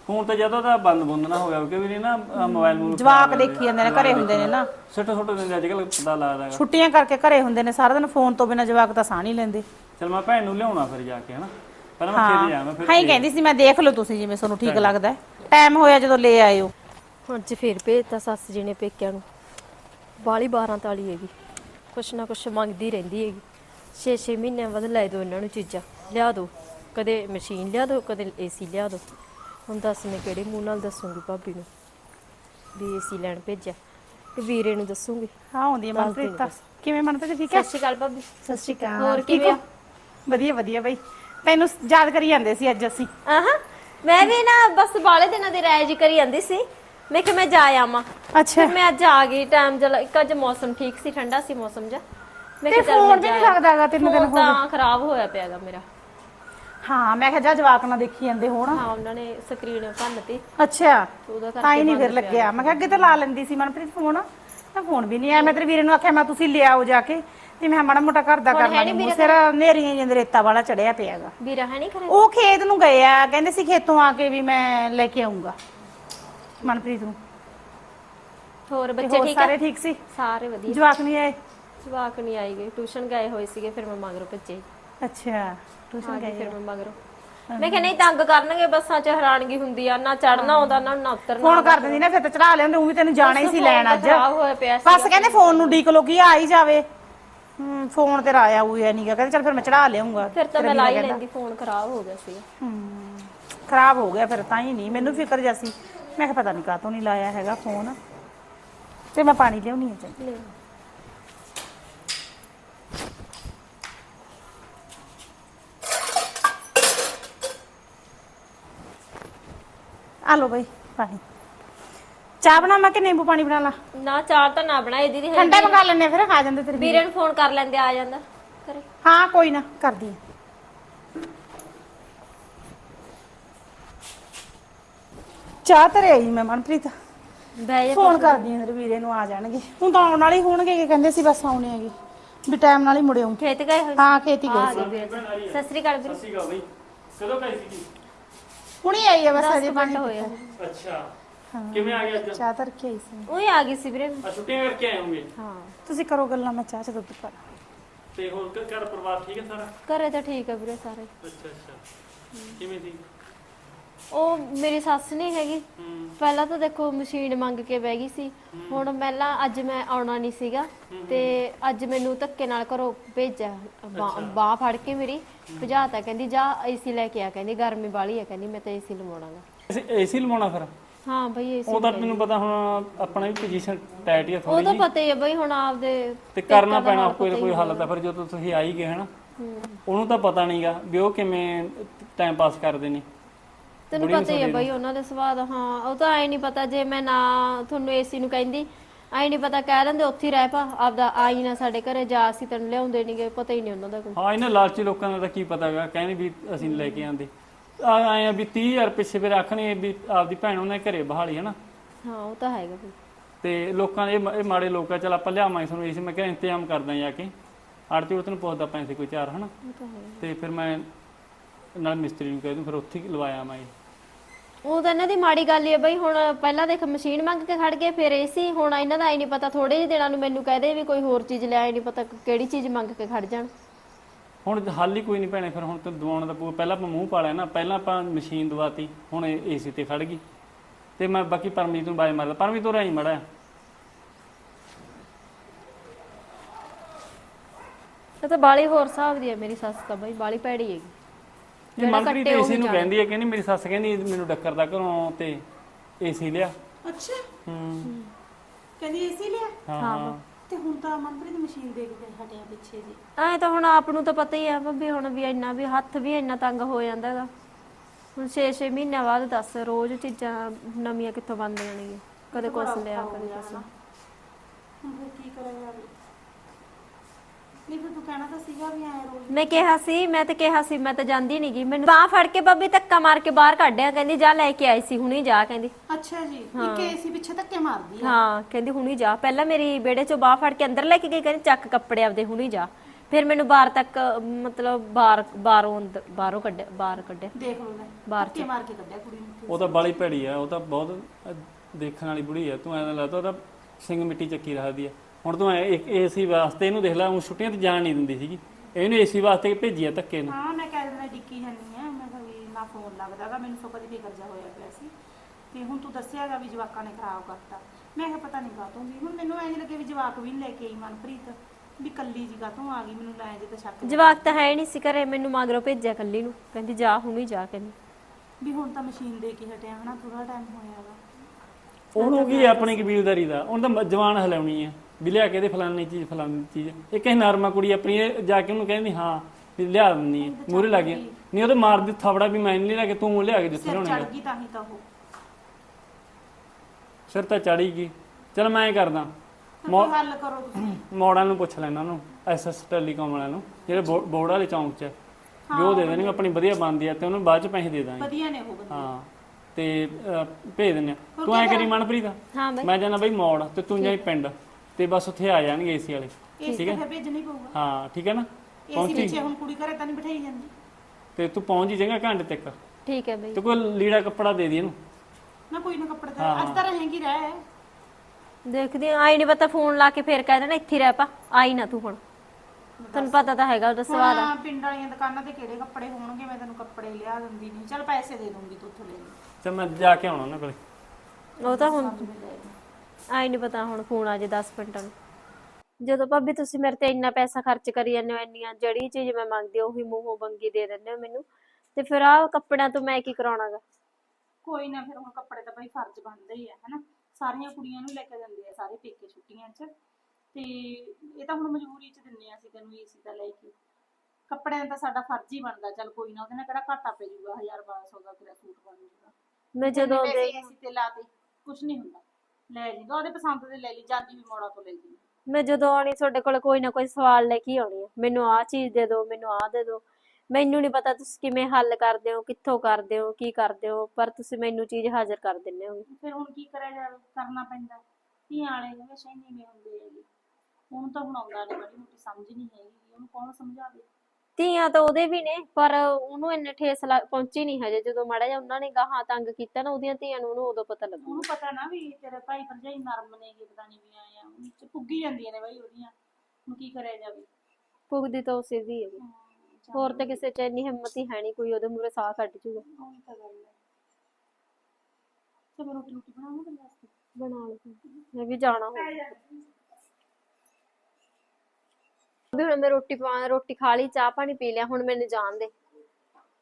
ਫੋਨ ਤੇ ਜਦੋਂ ਦਾ ਬੰਦ ਬੰਦ ਨਾ ਹੋ ਗਿਆ ਕਿ ਵੀ ਨਹੀਂ ਨਾ ਮੋਬਾਈਲ ਨੂੰ ਜਵਾਕ ਦੇਖੀ ਜਾਂਦੇ ਨੇ ਘਰੇ ਹੁੰਦੇ ਨੇ ਨਾ। ਛੋਟੇ ਛੋਟੇ ਦਿਨ ਅੱਜ ਕੱਲ ਪਤਾ ਲੱਗਦਾ ਛੁੱਟੀਆਂ ਕਰਕੇ ਘਰੇ ਹੁੰਦੇ ਨੇ ਸਾਰਾ ਦਿਨ ਫੋਨ ਤੋਂ ਬਿਨਾ ਜਵਾਕ ਤਾਂ ਸਾਹ ਨਹੀਂ ਲੈਂਦੇ। ਚਲ ਮੈਂ ਭੈਣ ਨੂੰ ਲਿਆਉਣਾ ਫਿਰ ਜਾ ਕੇ ਹਨਾ? ਪਹਿਲਾਂ ਮੈਂ ਖੇਤ ਜਾਵਾਂ ਫਿਰ ਹਾਂ ਹੀ ਕਹਿੰਦੀ ਸੀ ਮੈਂ ਦੇਖ ਲਓ ਤੁਸੀਂ ਜਿਵੇਂ ਤੁਹਾਨੂੰ ਠੀਕ ਲੱਗਦਾ ਟਾਈਮ ਹੋਇਆ ਜਦੋਂ ਲੈ ਆਇਓ। ਹੁਣ ਚ ਫੇਰ ਭੇਜਤਾ ਸੱਸ ਜੀ ਨੇ ਪੇਕਿਆਂ ਨੂੰ। ਬਾਲੀ 12 ਤਾਲੀ ਹੈਗੀ। ਕੁਛ ਨਾ ਕੁਛ ਮੰਗਦੀ ਰਹਿੰਦੀ ਹੈਗੀ। 6-6 ਮਹੀਨਿਆਂ ਬਾਅਦ ਲੈ ਦਿਓ ਇਹਨਾਂ ਨੂੰ ਚੀਜ਼ਾਂ। ਲਿਆ ਦਿਓ ਕਦੇ ਮਸ਼ੀਨ ਲਿਆ ਦਿਓ ਕਦੇ ਏਸੀ ਲਿਆ ਦਿਓ ਹੁਣ ਦੱਸ ਮੈਂ ਕਿਹੜੇ ਮੂੰਹ ਨਾਲ ਦੱਸੂਗੀ ਭਾਬੀ ਨੂੰ ਵੀ ਏਸੀ ਲੈਣ ਭੇਜਿਆ। ਤੇ ਵੀਰੇ ਨੂੰ ਦੱਸੂਗੀ। ਹਾਂ ਆਉਂਦੀ ਹੈ ਮਨਪ੍ਰੀਤ ਤਾਂ। ਕਿਵੇਂ ਮਨਪ੍ਰੀਤ ਠੀਕ ਹੈ ਸਤਿ ਸ਼੍ਰੀ ਅਕਾਲ ਭਾਬੀ। ਸਤਿ ਸ਼੍ਰੀ ਅਕਾਲ। ਹੋਰ ਕਿਵੇਂ ਆ? ਵਧੀਆ ਵਧੀਆ ਬਈ। ਤੈਨੂੰ ਯਾਦ ਕਰੀ ਜਾਂਦੇ ਸੀ ਅੱਜ ਅਸੀਂ। ਆਹਾਂ। ਮੈਂ ਵੀ ਨਾ ਬਸ ਬਾਲੇ ਦਿਨਾਂ ਦੀ ਰਾਇ ਜੀ ਕਰੀ ਜਾਂਦੀ ਸੀ। ਮੈਂ ਕਿ ਮੈਂ ਜਾ ਆਵਾਂ। ਅੱਛਾ। ਮੈਂ ਅੱਜ ਆ ਗਈ ਟਾਈਮ ਜਲ ਇੱਕ ਅੱਜ ਮੌਸਮ ਠੀਕ ਸੀ ਠੰਡਾ ਸੀ ਮੌਸਮ ਜਾ ਮੈਂ ਤੇ ਕਿਹਾ ਚੱਲ ਫੋਨ ਮੈਂ ਵੀ ਨਹੀਂ ਲੱਗਦਾਗਾ ਤਿੰਨ ਦਿਨ ਫੋਨ ਤਾਂ ਖਰਾਬ ਹੋਇਆ ਪਿਆਗਾ ਮੇਰਾ। ਹਾਂ ਮੈਂ ਕਿਹਾ ਜਾ ਜਵਾਕ ਨਾ ਦੇਖੀ ਜਾਂਦੇ ਹੋਣ। ਹਾਂ ਉਹਨਾਂ ਨੇ ਸਕਰੀਨ ਭੰਨਤੀ। ਅੱਛਾ ਉਹਦਾ ਤਾਂ ਹੀ ਨਹੀਂ ਫਿਰ ਲੱਗਿਆ। ਮੈਂ ਕਿਹਾ ਅੱਗੇ ਤਾਂ ਲਾ ਲੈਂਦੀ ਸੀ ਮਨਪ੍ਰੀਤ ਫੋਨ। ਤਾਂ ਫੋਨ ਵੀ ਨਹੀਂ ਆਇਆ। ਮੈਂ ਤੇਰੇ ਵੀਰੇ ਨੂੰ ਆਖਿਆ ਮੈਂ ਤੁਸੀਂ ਲਿਆਓ ਜਾ ਕੇ। ਤੇ ਮੈਂ ਮਾੜਾ ਮੋਟਾ ਘਰ ਦਾ ਹੈ ਨੀ। ਨਹੀਂ ਸਿਰ ਨੇਰੀਆਂ ਜਿੰਦ ਰੇਤਾ ਵਾਲਾ ਚੜਿਆ ਪਿਆਗਾ ਵੀਰਾ ਹੈ ਨਹੀਂ ਖਰੇ ਉਹ ਖੇਤ ਨੂੰ ਗਏ ਆ। ਕਹਿੰਦੇ ਸੀ ਖੇਤੋਂ ਆ ਕੇ ਵੀ ਮੈਂ ਲੈ ਕੇ ਆਉਂਗਾ ਮਨਪ੍ਰੀਤ ਨੂੰ। ਹੋਰ ਤੇ ਬੱਚੇ ਹੋਰ ਠੀਕ ਸਾਰੇ ਆ ਠੀਕ ਸੀ? ਸਾਰੇ ਵਧੀਆ। ਜਵਾਕ ਨਹੀਂ ਆਏ? ਜਵਾਕ ਨਹੀਂ ਆਈ ਗਏ ਟਿਊਸ਼ਨ ਗਏ ਹੋਏ ਸੀਗੇ ਫਿਰ ਮੈਂ ਮਗਰੋਂ ਭੱਜੇ। ਅੱਛਾ ਟਿਊਸ਼ਨ ਗਏ ਫਿਰ ਮੈਂ ਮਗਰੋਂ। ਮੈਂ ਕਿਹਾ ਨਹੀਂ ਤੰਗ ਕਰਨਗੇ ਬੱਸਾਂ 'ਚ ਹੈਰਾਨਗੀ ਹੁੰਦੀ ਆ। ਨਾ ਚੜਨਾ ਆਉਂਦਾ ਨਾ ਨਾ ਉਤਰਨਾ ਫੋਨ ਕਰ ਦਿੰਦੀ ਨਾ ਫਿਰ ਤਾਂ ਚੜਾ ਲਿਆਉਂਦੇ ਉਹ ਵੀ ਤੈਨੂੰ ਜਾਣਾ ਹੀ ਸੀ ਲੈਣ ਅੱਜ। ਬਸ ਕਹਿੰਦੇ ਫੋਨ ਨੂੰ ਡੀਕ ਲੋ ਕੀ ਆ ਹੀ ਜਾਵੇ। ਹੂੰ ਫੋਨ ਤੇਰਾ ਆਇਆ ਹੋਇਆ ਨਹੀਂਗਾ ਕਹਿੰਦੇ ਚੱਲ ਫਿਰ ਮੈਂ ਚੜਾ ਲਿਆਉਂਗਾ। ਫਿਰ ਤਾਂ ਮੈਂ ਲਾ ਹੀ ਲੈਂਦੀ ਫੋਨ ਖਰਾਬ ਹੋ ਗਿਆ ਸੀ। ਹੂੰ ਖਰਾਬ ਹੋ ਗਿਆ ਫਿਰ ਤਾਂ ਹੀ ਨਹੀਂ। ਮੈਨੂੰ ਫਿਕਰ ਜਿਹਾ ਸੀ। ਮੈਂ ਕਿਹਾ ਪਤਾ ਨਹੀਂ ਕਾਤੋਂ ਨਹੀਂ ਲਾਇਆ ਹੈਗਾ ਫੋਨ। ਤੇ ਮੈਂ ਪਾਣੀ ਲਿਆਉਣੀ ਹੈ ਚੱਲ ਆ ਲੋ ਬਈ ਪਾਣੀ। ਚਾਹ ਬਣਾਵਾਂ ਕਿ ਨਿੰਬੂ ਪਾਣੀ ਬਣਾ ਲਾ? ਨਾ ਚਾਰ ਤਾਂ ਨਾ ਬਣਾਏ ਦੀਦੀ ਹੈ ਠੰਡਾ ਮੰਗਾ ਲੈਣੇ ਫਿਰ ਖਾ ਜਾਂਦੇ ਤੇਰੇ ਵੀਰ। ਵੀਰੇ। ਨੂੰ ਫੋਨ ਕਰ ਲੈਂਦੇ ਆ ਜਾਂਦਾ। ਕਰੇ ਹਾਂ ਕੋਈ ਨਾ ਕਰਦੀ ਹਾਂ। ਚਾਹ ਧਰੇ ਆਈ ਮੈਂ ਮਨਪ੍ਰੀਤ। ਬਹਿ ਜਾ ਫੋਨ ਕਰਦੀ ਹਾਂ ਤੇਰੇ ਵੀਰੇ ਨੂੰ ਆ ਜਾਣਗੇ। ਹੁਣ ਤਾਂ ਆਉਣ ਵਾਲੇ ਹੀ ਹੋਣਗੇ ਕਿ ਕਹਿੰਦੇ ਸੀ ਬਸ ਆਉਣੇ ਹੈਗੇ। ਵੀ ਟਾਈਮ ਨਾਲ ਹੀ ਮੁੜੇ ਆਉਂ। ਖੇਤ ਗਏ ਹੋਏ? ਹਾਂ ਖੇਤੀ ਗਏ ਆ ਸੀ। ਸਤਿ ਸ੍ਰੀ ਅਕਾਲ ਵੀਰੇ। ਬਈ। ਕਦੋਂ ਕਾਈ ਸੀ ਹੁਣੀ ਆਈ ਹੈ ਬਸ ਅਜੇ ਦਸ ਪਾਣੀ ਮਿੰਟ ਹੋਏ ਆ। ਅੱਛਾ। ਕਿਵੇਂ ਆ ਗਿਆ ਅੱਜ? ਚਾਹ ਧਰ ਕੇ ਆਈ ਸੀ। ਉਹੀ ਆ ਗਈ ਸੀ ਵੀਰੇ। ਆ ਛੁੱਟੀਆਂ ਕਰਕੇ ਆਏ ਹੋਗੇ? ਹਾਂ। ਤੁਸੀਂ ਕਰੋ ਗੱਲਾਂ ਮੈਂ ਚਾਹ ਚ ਦੁੱਧ ਪਾ। ਤੇ ਹੋਰ ਘਰ- ਘਰ ਪਰਿਵਾਰ ਠੀਕ ਹੈ ਸਾਰਾ? ਘਰੇ ਤਾਂ ਠੀਕ ਆ ਵੀਰੇ ਸਾਰੇ। ਅੱਛਾ ਅੱਛਾ। ਕਿਵੇਂ ਸੀ? ਉਹ ਮੇਰੀ ਸੱਸ ਨਹੀਂ ਹੈਗੀ। ਪਹਿਲਾਂ ਤਾਂ ਦੇਖੋ ਮਸ਼ੀਨ ਮੰਗ ਕੇ ਬਹਿ ਗਈ ਸੀ। ਹੁਣ ਪਹਿਲਾਂ ਅੱਜ ਮੈਂ ਆਉਣਾ ਨਹੀਂ ਸੀਗਾ। ਤੇ ਅੱਜ ਮੈਨੂੰ ਧੱਕੇ ਨਾਲ ਘਰੋਂ ਭੇਜਿਆ। ਬਾਹ ਫੜ ਕੇ ਮੇਰੀ ਭਜਾਤਾ। ਕਹਿੰਦੀ ਜਾ ਏਸੀ ਲੈ ਕੇ ਆ। ਕਹਿੰਦੀ ਗਰਮੀ ਵਾਲੀ ਆ। ਕਹਿੰਦੀ ਮੈਂ ਤਾਂ ਏਸੀ ਲਵਾਉਣਾਗਾ। ਏਸੀ ਲਵਾਉਣਾ ਫਿਰ? ਹਾਂ ਬਈ ਏਸੀ ਉਹ ਤਾਂ ਤੈਨੂੰ ਪਤਾ ਹੁਣ ਆਪਣਾ ਵੀ ਪੋਜੀਸ਼ਨ ਟਾਈਟ ਹੀ ਆ ਉਹ ਥੋੜੀ ਤਾਂ ਜੀ ਪਤਾ ਹੀ ਹੈ ਬਈ ਹੁਣ ਆਪਦੇ ਤੇ ਕਰਨਾ ਪੈਣਾ ਕੋਈ ਨਾ ਕੋਈ ਹੱਲ ਤਾਂ ਫਿਰ ਜਦੋਂ ਤੁਸੀਂ ਆ ਹੀ। ਗਏ ਹਨਾ ਉਹਨੂੰ ਤਾਂ ਪਤਾ ਨਹੀਂਗਾ ਵੀ ਉਹ ਕਿਵੇਂ ਟਾਈਮ ਪਾਸ ਕਰਦੇ ਨੇ। ਤੈਨੂੰ ਪਤਾ ਹੀ ਹੈ ਬਈ ਉਹਨਾਂ ਦੇ ਸੁਭਾਅ ਦਾ ਹਾਂ ਉਹ ਤਾਂ ਐ ਨਹੀਂ ਪਤਾ ਜੇ ਮੈਂ ਨਾ ਤੁਹਾਨੂੰ ਏਸੀ ਨੂੰ ਕਹਿੰਦੀ ਐ ਨਹੀਂ ਪਤਾ ਕਹਿ ਲੈਂਦੇ ਉੱਥੇ ਹੀ ਰਹਿ ਪਾ ਆਪਦਾ ਆਈ ਨਾ ਸਾਡੇ ਘਰੇ ਜਾ ਅਸੀਂ ਤੈਨੂੰ ਲਿਆਉਂਦੇ ਨਹੀਂਗੇ ਪਤਾ ਹੀ ਨਹੀਂ ਉਹਨਾਂ ਦਾ ਕੋਈ। ਹਾਂ ਇਹਨਾਂ ਲਾਲਚੀ ਲੋਕਾਂ ਦਾ ਤਾਂ ਕੀ ਪਤਾ ਹੈਗਾ ਕਹਿੰਦੇ ਵੀ ਅਸੀਂ ਲੈ ਕੇ ਆਂਦੇ ਆਏ ਆ ਵੀ 30000 ਪਿੱਛੇ ਫਿਰ ਆਖਣੇ ਵੀ ਆਪਦੀ ਭੈਣ ਉਹਨੇ ਘਰੇ ਬਹਾਲੀ ਹਨਾ? ਹਾਂ ਉਹ ਤਾਂ ਹੈਗਾ ਬਈ। ਤੇ ਲੋਕਾਂ ਦੇ ਇਹ ਮ- ਇਹ ਮਾੜੇ ਲੋਕ ਆ ਚਲ ਆਪਾਂ ਲਿਆਵਾਂਗੇ ਤੁਹਾਨੂੰ ਏਸੀ ਮੈਂ ਕਿਹਾ ਇੰਤਜ਼ਾਮ ਕਰਦਾ ਜਾ ਕੇ। ਆੜਤੀ ਤੈਨੂੰ ਪੁੱਛਦਾ ਪੈਸੇ ਕੋਈ ਚਾਰ ਹਨਾ? ਉਹ ਤਾਂ ਹੈਗਾ ਤੇ ਫਿਰ ਮੈਂ ਨਾਲ ਮਿਸਤਰੀ ਨੂੰ ਕਹਿ ਦੂੰ ਫਿਰ ਉੱਥੇ ਹੀ ਲਵਾਇਆ ਮੈਂ ਇਹ। ਉਹ ਤਾਂ ਇਹਨਾਂ ਦੀ ਮਾੜੀ ਗੱਲ ਹੀ ਹੈ ਬਈ ਹੁਣ ਪਹਿਲਾਂ ਦੇਖ ਮਸ਼ੀਨ ਮੰਗ ਕੇ ਖੜ ਗਏ ਫਿਰ ਏਸੀ ਹੁਣ ਇਹਨਾਂ ਦਾ ਐ ਨਹੀਂ ਪਤਾ ਥੋੜੇ ਜਿਹੇ ਦਿਨਾਂ ਨੂੰ ਮੈਨੂੰ ਕਹਦੇ ਵੀ ਕੋਈ ਹੋਰ ਚੀਜ਼ ਲਿਆਏ ਨਹੀਂ ਪਤਾ ਕਿਹੜੀ ਚੀਜ਼ ਮੰਗ ਕੇ ਖੜ ਜਾਣ। ਹੁਣ ਹੱਲ ਹੀ ਕੋਈ ਨਹੀਂ ਪੈਣੇ ਫਿਰ ਹੁਣ ਤੇ ਦਵਾਉਣ ਦਾ ਪਊ। ਪਹਿਲਾਂ ਆਪਾਂ ਮੂੰਹ ਪਾ ਲਿਆ ਨਾ ਪਹਿਲਾਂ ਆਪਾਂ ਮਸ਼ੀਨ ਦਵਾਤੀ ਹੁਣ ਏਸੀ ਤੇ ਖੜ ਗਈ। ਤੇ ਮੈਂ ਬਾਕੀ ਪਰਮਜੀਤ ਨੂੰ ਬਾਜ ਮਾਰਦਾ ਪਰਮਜੀਤ ਤੋਂ ਰਹੀ ਮੜਾ ਇਹ ਤਾਂ ਬਾਲੀ ਹੋਰ ਹਿਸਾਬ ਦੀ ਹੈ ਮੇਰੀ ਸੱਸ ਤਾਂ ਬਈ ਬਾਲੀ ਭੈੜੀ ਹੈਗੀ। ਜਿਹੜਾ ਮਨਪ੍ਰੀਤ ਏਸੀ ਨੂੰ। ਕਹਿੰਦੀ ਹੈ ਕਹਿੰਦੀ ਮੇਰੀ ਸੱਸ ਕਹਿੰਦੀ ਮੈਨੂੰ ਡੱਕਰ ਦਾ ਘਰੋਂ ਤੇ ਏਸੀ ਲਿਆ। ਅੱਛਾ। ਹੂੰ। ਕਹਿੰਦੀ ਏਸੀ ਲਿਆ? ਹਾਂ ਤੇ ਹੁਣ ਤਾਂ ਮਨਪ੍ਰੀਤ ਮਸ਼ੀਨ ਦੇਖ ਕੇ ਹਟਿਆ ਪਿੱਛੇ ਜੀ। ਐ ਤਾਂ ਹੁਣ ਆਪ ਨੂੰ ਤਾਂ ਪਤਾ ਹੀ ਆ ਵੀ ਹੁਣ ਵੀ ਇੰਨਾ ਵੀ ਹੱਥ ਵੀ ਇੰਨਾ ਤੰਗ ਹੋ ਜਾਂਦਾ ਹੈਗਾ ਹੁਣ 6-6 ਮਹੀਨਿਆਂ ਬਾਅਦ ਦੱਸ ਰੋਜ਼ ਚੀਜ਼ਾਂ ਨਵੀਆਂ ਕਿੱਥੋਂ ਬਣਦੀਆਂ ਨੇ ਕਦੇ ਕੁਛ ਲਿਆ ਕਦੇ ਕੁਛ। ਹੁਣ ਫਿਰ ਕੀ ਕਰਿਆ ਜਾਵੇ? ਨਹੀਂ ਫਿਰ ਤੂੰ ਕਹਿਣਾ ਤਾਂ ਸੀਗਾ ਵੀ ਐ ਰੋਜ਼ ਮੈਂ ਕਿਹਾ ਸੀ ਮੈਂ ਤਾਂ ਕਿਹਾ ਸੀ ਮੈਂ ਤਾਂ ਜਾਂਦੀ ਨਹੀਂ ਗਈ ਮੈਨੂੰ ਬਾਹ ਫੜ ਕੇ ਬੱਬੀ ਧੱਕਾ ਮਾਰ ਕੇ ਬਾਹਰ ਕੱਢਿਆ ਕਹਿੰਦੀ ਜਾ ਲੈ ਕੇ ਆਈ ਸੀ ਹੁਣੀ ਜਾ ਕਹਿੰਦੀ। ਅੱਛਾ ਜੀ ਇੱਕ ਏਸੀ ਪਿੱਛੇ ਧੱਕੇ ਮਾਰਦੀ ਆ। ਹਾਂ ਕਹਿੰਦੀ ਹੁਣੀ ਜਾ। ਪਹਿਲਾਂ ਮੇਰੀ ਬੇੜੇ ਚੋਂ ਬਾਹ ਫੜ ਕੇ ਅੰਦਰ ਲੈ ਕੇ ਗਈ ਕਹਿੰਦੀ ਚੱਕ ਕੱਪੜੇ ਆਪਦੇ ਹੁਣੀ ਜਾ। ਫਿਰ ਮੈਨੂੰ ਬਾਹਰ ਤੱਕ ਮਤਲਬ ਬਾਹਰ ਬਾਹਰੋਂ ਅੰਦਰ- ਬਾਹਰੋਂ ਕੱਢਿਆ ਬਾਹਰ ਕੱਢਿਆ। ਦੇਖ ਲਓ ਲੈ ਬਾਹਰ ਧੱਕੇ ਮਾਰ ਕੇ ਕੱਢਿਆ ਕੁੜੀ ਨੂੰ ਉਹ ਤਾਂ ਬਾਲੀ ਭੈੜੀ ਆ ਉਹ ਤਾਂ ਬਹੁਤ ਦੇਖਣ ਵਾਲੀ ਬੁੜੀ ਆ। ਤੂੰ ਐਂ ਲੱਗਦਾ ਉਹਦਾ ਸਿੰਘ ਮਿੱਟੀ ਚੱਕੀ ਰੱਖਦੀ ਆ। ਹੁਣ ਤੂੰ ਏਸੀ ਵਾਸਤੇ ਇਹਨੂੰ ਦੇਖ ਲੈ ਉਹ ਛੁੱਟੀਆਂ ਤੇ ਜਾਣ ਨਹੀਂ ਦਿੰਦੀ ਸੀਗੀ। ਇਹਨੂੰ ਏਸੀ ਵਾਸਤੇ ਭੇਜਿਆ ਧੱਕੇ ਨੂੰ। ਹਾਂ ਮੈਂ ਕਹਿ ਦਿੰਦਾ ਡਿੱਕੀ ਜਾਂਦੀ ਆ। ਮੈਂ ਕਿਹਾ ਵੀ ਨਾ ਫੋਨ ਲੱਗਦਾਗਾ ਮੈਨੂੰ ਸੋ ਕਦੀ ਫਿਕਰ ਜਾ ਹੋਇਆ ਪਿਆ ਸੀ। ਤੇ ਹੁਣ ਤੂੰ ਦੱਸਿਆਗਾ ਵੀ ਜਵਾਕਾਂ ਨੇ ਖਰਾਬ ਕਰਤਾ। ਮੈਂ ਕਿਹਾ ਪਤਾ ਨਹੀਂ ਕਾਤੋਂ ਵੀ ਹੁਣ ਮੈਨੂੰ ਐਂ ਲੱਗੇ ਵੀ ਜਵਾਕ ਵੀ ਨੀ ਲੈ ਕੇ ਆਈ ਮਨਪ੍ਰੀਤ। ਵੀ ਕੱਲੀ ਜੀ ਕਾਤੋਂ ਆ ਗਈ ਮੈਨੂੰ ਲੈ ਜੇ ਤਾਂ ਸ਼ੱਕ ਜਵਾਕ ਤਾਂ ਹੈ ਨਹੀਂ ਸੀ ਘਰੇ ਮੈਨੂੰ ਮਗਰੋਂ ਭੇਜਿਆ ਕੱਲੀ ਨੂੰ। ਕਹਿੰਦੀ ਜਾ ਹੁਣੀ ਜਾ ਕਹਿੰਦੀ। ਵੀ ਹੁਣ ਤਾਂ ਮਸ਼ੀਨ ਦੇ ਕੇ ਹਟਿਆ ਹਨਾ ਥੋੜਾ ਟਾਈਮ ਹੋਇਆਗਾ ਉਹਨੂੰ ਕੀ ਆ ਆਪਣੀ ਕਬੀਲਦਾਰੀ ਦਾ? ਉਹਨੂੰ ਤਾਂ ਮ- ਜਵਾਨ ਹਲਾਉਣੀ ਆ। ਵੀ ਲਿਆ ਕੇ ਦੇ ਫਲਾਨੀ ਚੀਜ਼ ਫਲਾਨੀ ਚੀਜ਼। ਇਹ ਕਹੇ ਨਰਮਾ ਕੁੜੀ ਆਪਣੀ ਇਹ ਜਾ ਕੇ ਉਹਨੂੰ ਕਹਿੰਦੀ ਹਾਂ ਵੀ ਲਿਆ ਦਿੰਦੀ ਮੂਰੇ ਲੱਗ ਗਿਆ। ਨਹੀਂ ਉਹਦੇ ਮਾਰ ਦੀ ਥਾਵੜਾ ਵੀ ਮੈਂ ਨਹੀਂ ਲੈ ਕੇ ਤੂੰ ਲਿਆ ਕੇ ਜਿੱਥੇ ਸਿਰ ਚੜ ਗਈ ਤਾਂ ਹੀ ਤਾਂ ਉਹ। ਸਿਰ ਤਾਂ ਚੜੀ ਗਈ। ਚਲ ਮੈਂ ਐਂ ਕਰਦਾ। ਫਿਰ ਕੋਈ ਹੱਲ ਕਰੋ ਤੁਸੀਂ। ਮੋੜਾਂ ਨੂੰ ਪੁੱਛ ਲੈਣਾ ਉਹਨੂੰ ਐਸਐਸ ਟੈਲੀਕਾਮ ਵਾਲਿਆਂ ਨੂੰ ਜਿਹੜੇ ਬੋ- ਬੋਰਡ ਵਾਲੇ ਚੌਂਕ 'ਚ ਹੈ। ਵੀ ਉਹ ਦੇ ਦੇਣਗੇ ਆਪਣੀ ਵਧੀਆ ਬਣਦੀ ਆ ਤੇ ਉਹਨੂੰ ਬਾਅਦ 'ਚ ਪੈਸੇ ਦੇ ਦਾਂਗੇ। ਵਧੀਆ ਨੇ ਉਹ ਬੰਦੇ ਹਾਂ ਤੇ ਅਹ, ਭੇਜ ਦਿੰਦੇ ਆ। ਤੂੰ ਐਂ ਕਰੀ? ਮਨਪ੍ਰੀਤ। ਹਾਂ ਬਈ। ਮੈਂ ਜਾਣਾ ਬਈ ਮੋੜ ਤੇ ਤੂੰ ਜਾਈ ਪਿੰਡ। ਤੇ ਬਸ ਉੱਥੇ ਆ ਜਾਣਗੇ ਏਸੀ ਵਾਲੇ। ਇਸ ਤੇ ਫਿਰ ਭੇਜਣਾ ਹੀ ਪਊਗਾ। ਹਾਂ ਠੀਕ ਹੈ ਨਾ? ਏਸੀ ਵਿੱਚ ਹੁਣ ਕੁੜੀ ਘਰੇ ਤਾਂ ਨਹੀਂ ਬਿਠਾਈ ਜਾਂਦੀ। ਤੇ ਤੂੰ ਪਹੁੰਚ ਹੀ ਜਾਏਗਾ ਘੰਟੇ ਤੱਕ। ਠੀਕ ਹੈ ਬਈ। ਤੇ ਕੋਈ ਲੀੜਾ ਕੱਪੜਾ ਦੇ ਦੀ ਇਹਨੂੰ। ਨਾ ਕੋਈ ਨਾ ਕੱਪੜੇ ਤਾਂ ਅੱਜ ਤਾਂ ਰਹੇਗੀ ਰਹਿ। ਦੇਖਦੀ ਆਂ, ਆਈ ਨਹੀਂ ਪਤਾ ਫੋਨ ਲਾ ਕੇ ਫੇਰ ਕਹਿ ਦੇਣਾ ਇੱਥੇ ਹੀ ਰਹਿ ਪਾ। ਆਈ ਨਾ ਤੂੰ ਹੁਣ। ਤੈਨੂੰ ਪਤਾ ਤਾਂ ਹੈਗਾ ਉਹਦਾ ਸਵਾਦ ਆ। ਹਾਂ ਪਿੰਡ ਵਾਲੀਆਂ ਦੁਕਾਨਾਂ ਤੇ ਕਿਹੜੇ ਕੱਪੜੇ ਹੋਣਗੇ ਮੈਂ ਤੈਨੂੰ ਕੱਪੜੇ ਲਿਆ ਦਿੰਦੀ ਨਹੀਂ ਚਲ ਪੈਸੇ ਦੇ ਦੂੰਗੀ ਤੂੰ ਉੱਥੋਂ ਲੈ ਲਈ। ਤੇ ਮੈਂ ਜਾ ਕੇ ਆਉਣਾ ਉਹਨਾਂ ਕੋਲੇ। ਉਹ ਤਾਂ ਹੁਣ ਆਈ ਨਹੀਂ ਪਤਾ ਹੁਣ ਫੋਨ ਆ ਜੇ 10 ਮਿੰਟਾਂ ਨੂੰ। ਜਦੋਂ ਭਾਬੀ ਤੁਸੀਂ ਮੇਰੇ ਤੇ ਇੰਨਾ ਪੈਸਾ ਖਰਚ ਕਰੀ ਜਾਂਦੇ ਹੋ ਇੰਨੀਆਂ ਜਿਹੜੀ ਚੀਜ਼ ਮੈਂ ਮੰਗਦੀ ਹਾਂ ਉਹੀ ਮੂੰਹੋਂ ਬੰਗੀ ਦੇ ਦਿੰਦੇ ਹੋ ਮੈਨੂੰ। ਤੇ ਫਿਰ ਆਹ ਕੱਪੜਿਆਂ ਤੋਂ ਮੈਂ ਕੀ ਕਰਾਉਣਾਗਾ? ਕੋਈ ਨਾ ਫਿਰ ਹੁਣ ਕੱਪੜੇ ਤਾਂ ਭਾਈ ਫਰਜ਼ ਬਣਦਾ ਹੀ ਹੈ ਹਨਾ। ਸਾਰੀਆਂ ਕੁੜੀਆਂ ਨੂੰ ਲੈ ਕੇ ਜਾਂਦੇ ਆ ਸਾਰੇ ਪੇਕੇ ਛੁੱਟੀਆਂ 'ਚ। ਤੇ ਇਹ ਤਾਂ ਹੁਣ ਮਜਬੂਰੀ 'ਚ ਦਿੰਨੇ ਆ ਅਸੀਂ ਤੈਨੂੰ ਏਸੀ ਤਾਂ ਲੈ ਕੇ। ਕੱਪੜਿਆਂ ਦਾ ਤਾਂ ਸਾਡਾ ਫਰਜ਼ ਹੀ ਬਣਦਾ ਚੱਲ ਕੋਈ ਨਾ ਉਹਦੇ ਨਾਲ ਕਿਹੜਾ ਘਾਟਾ ਪੈ ਜਾਊਗਾ 1000 1200 ਦਾ ਤੇਰਾ ਸੂਟ ਬਣ ਜਾਊਗਾ। ਮੈਂ ਜਦੋਂ ਦੇ ਏਸੀ ਤੇ ਲਾਤੇ ਕੁਝ ਨਹੀਂ ਹੁੰਦਾ। ਲੈ ਜੀ ਉਹਦੇ ਪਸੰਦ ਦੇ ਲੈ ਲਈ ਜਾਂਦੀ ਵੀ ਮੋੜਾ ਤੋਂ ਲੈ ਜੀ ਮੈਂ ਜਦੋਂ ਆਉਣੀ ਤੁਹਾਡੇ ਕੋਲ ਕੋਈ ਨਾ ਕੋਈ ਸਵਾਲ ਲੈ ਕੇ ਆਉਣੀ ਆ। ਮੈਨੂੰ ਆਹ ਚੀਜ਼ ਦੇ ਦਿਓ ਮੈਨੂੰ ਆਹ ਦੇ ਦਿਓ। ਮੈਨੂੰ ਨਹੀਂ ਪਤਾ ਤੁਸੀਂ ਕਿਵੇਂ ਹੱਲ ਕਰਦੇ ਹੋ ਕਿੱਥੋਂ ਕਰਦੇ ਹੋ ਕੀ ਕਰਦੇ ਹੋ ਪਰ ਤੁਸੀਂ ਮੈਨੂੰ ਚੀਜ਼ ਹਾਜ਼ਰ ਕਰ ਦਿੰਦੇ ਹੋ ਫਿਰ ਹੁਣ ਕੀ ਕਰਿਆ ਜਾਵੇ ਕਰਨਾ ਪੈਂਦਾ। ਧੀਆਂ ਵਾਲੇ ਹਮੇਸ਼ਾ ਹੀ ਨੀਵੇਂ ਹੁੰਦੇ ਹੈਗੇ। ਹੁਣ ਤਾਂ ਹੁਣ ਆਉਂਦਾ ਨਹੀਂ ਬੜੀ ਮੋਟੀ ਸਮਝ ਨਹੀਂ ਹੈਗੀ। ਉਹਨੂੰ ਕੌਣ ਸਮਝਾਵੇ? ਧੀਆਂ ਤਾਂ ਉਹਦੇ ਵੀ ਨੇ ਪਰ ਉਹਨੂੰ ਇੰਨੇ ਠੇਸ ਪਹੁੰਚੀ ਨਹੀਂ ਹਜੇ ਜਦੋਂ ਮਾੜਾ ਜਿਹਾ ਉਹਨਾਂ ਨੇ ਗਾਹਾਂ ਤੰਗ ਕੀਤਾ ਨਾ ਉਹਦੀਆਂ ਧੀਆਂ ਨੂੰ ਉਹਨੂੰ ਉਦੋਂ ਪਤਾ ਲੱਗੂ। ਉਹਨੂੰ ਪਤਾ ਨਾ ਵੀ ਤੇਰੇ ਭਾਈ ਭਰਜਾਈ ਨਰਮ ਨੇਗੇ ਪਤਾ ਨਹੀਂ ਵੀ ਆਏ ਆ ਉਹਨੂੰ ਚ ਪੁੱਗੀ ਜਾਂਦੀਆਂ ਨੇ ਬਾਈ ਉਹਦੀਆਂ ਹੁਣ ਕੀ ਕਰਿਆ ਜਾਵੇ। ਪੁੱਗਦੀ ਤਾਂ ਉਸੇ ਦੀ ਹੈ ਹੋਰ ਤਾਂ ਕਿਸੇ ਚ ਇੰਨੀ ਹਿੰਮਤ ਹੀ ਹੈ ਨਹੀਂ ਕੋਈ ਉਹਦੇ ਮੂਰੇ ਸਾਹ ਕੱਢ ਜੂਗਾ। ਉਹੀ ਤਾਂ ਗੱਲ ਹੈ ਮੈਂ ਰੋਟੀ ਰੋਟੀ ਤੇਰੇ ਵਾਸਤੇ? ਬਣਾ ਲਓ ਮੈਂ ਵੀ ਜਾਣਾ ਹੁਣ ਵੀ ਹੁਣ ਮੈਂ ਰੋਟੀ ਪਾ ਰੋਟੀ ਖਾ ਲਈ ਚਾਹ ਪਾਣੀ ਪੀ ਲਿਆ ਹੁਣ ਮੈਨੂੰ ਜਾਣ ਦੇ।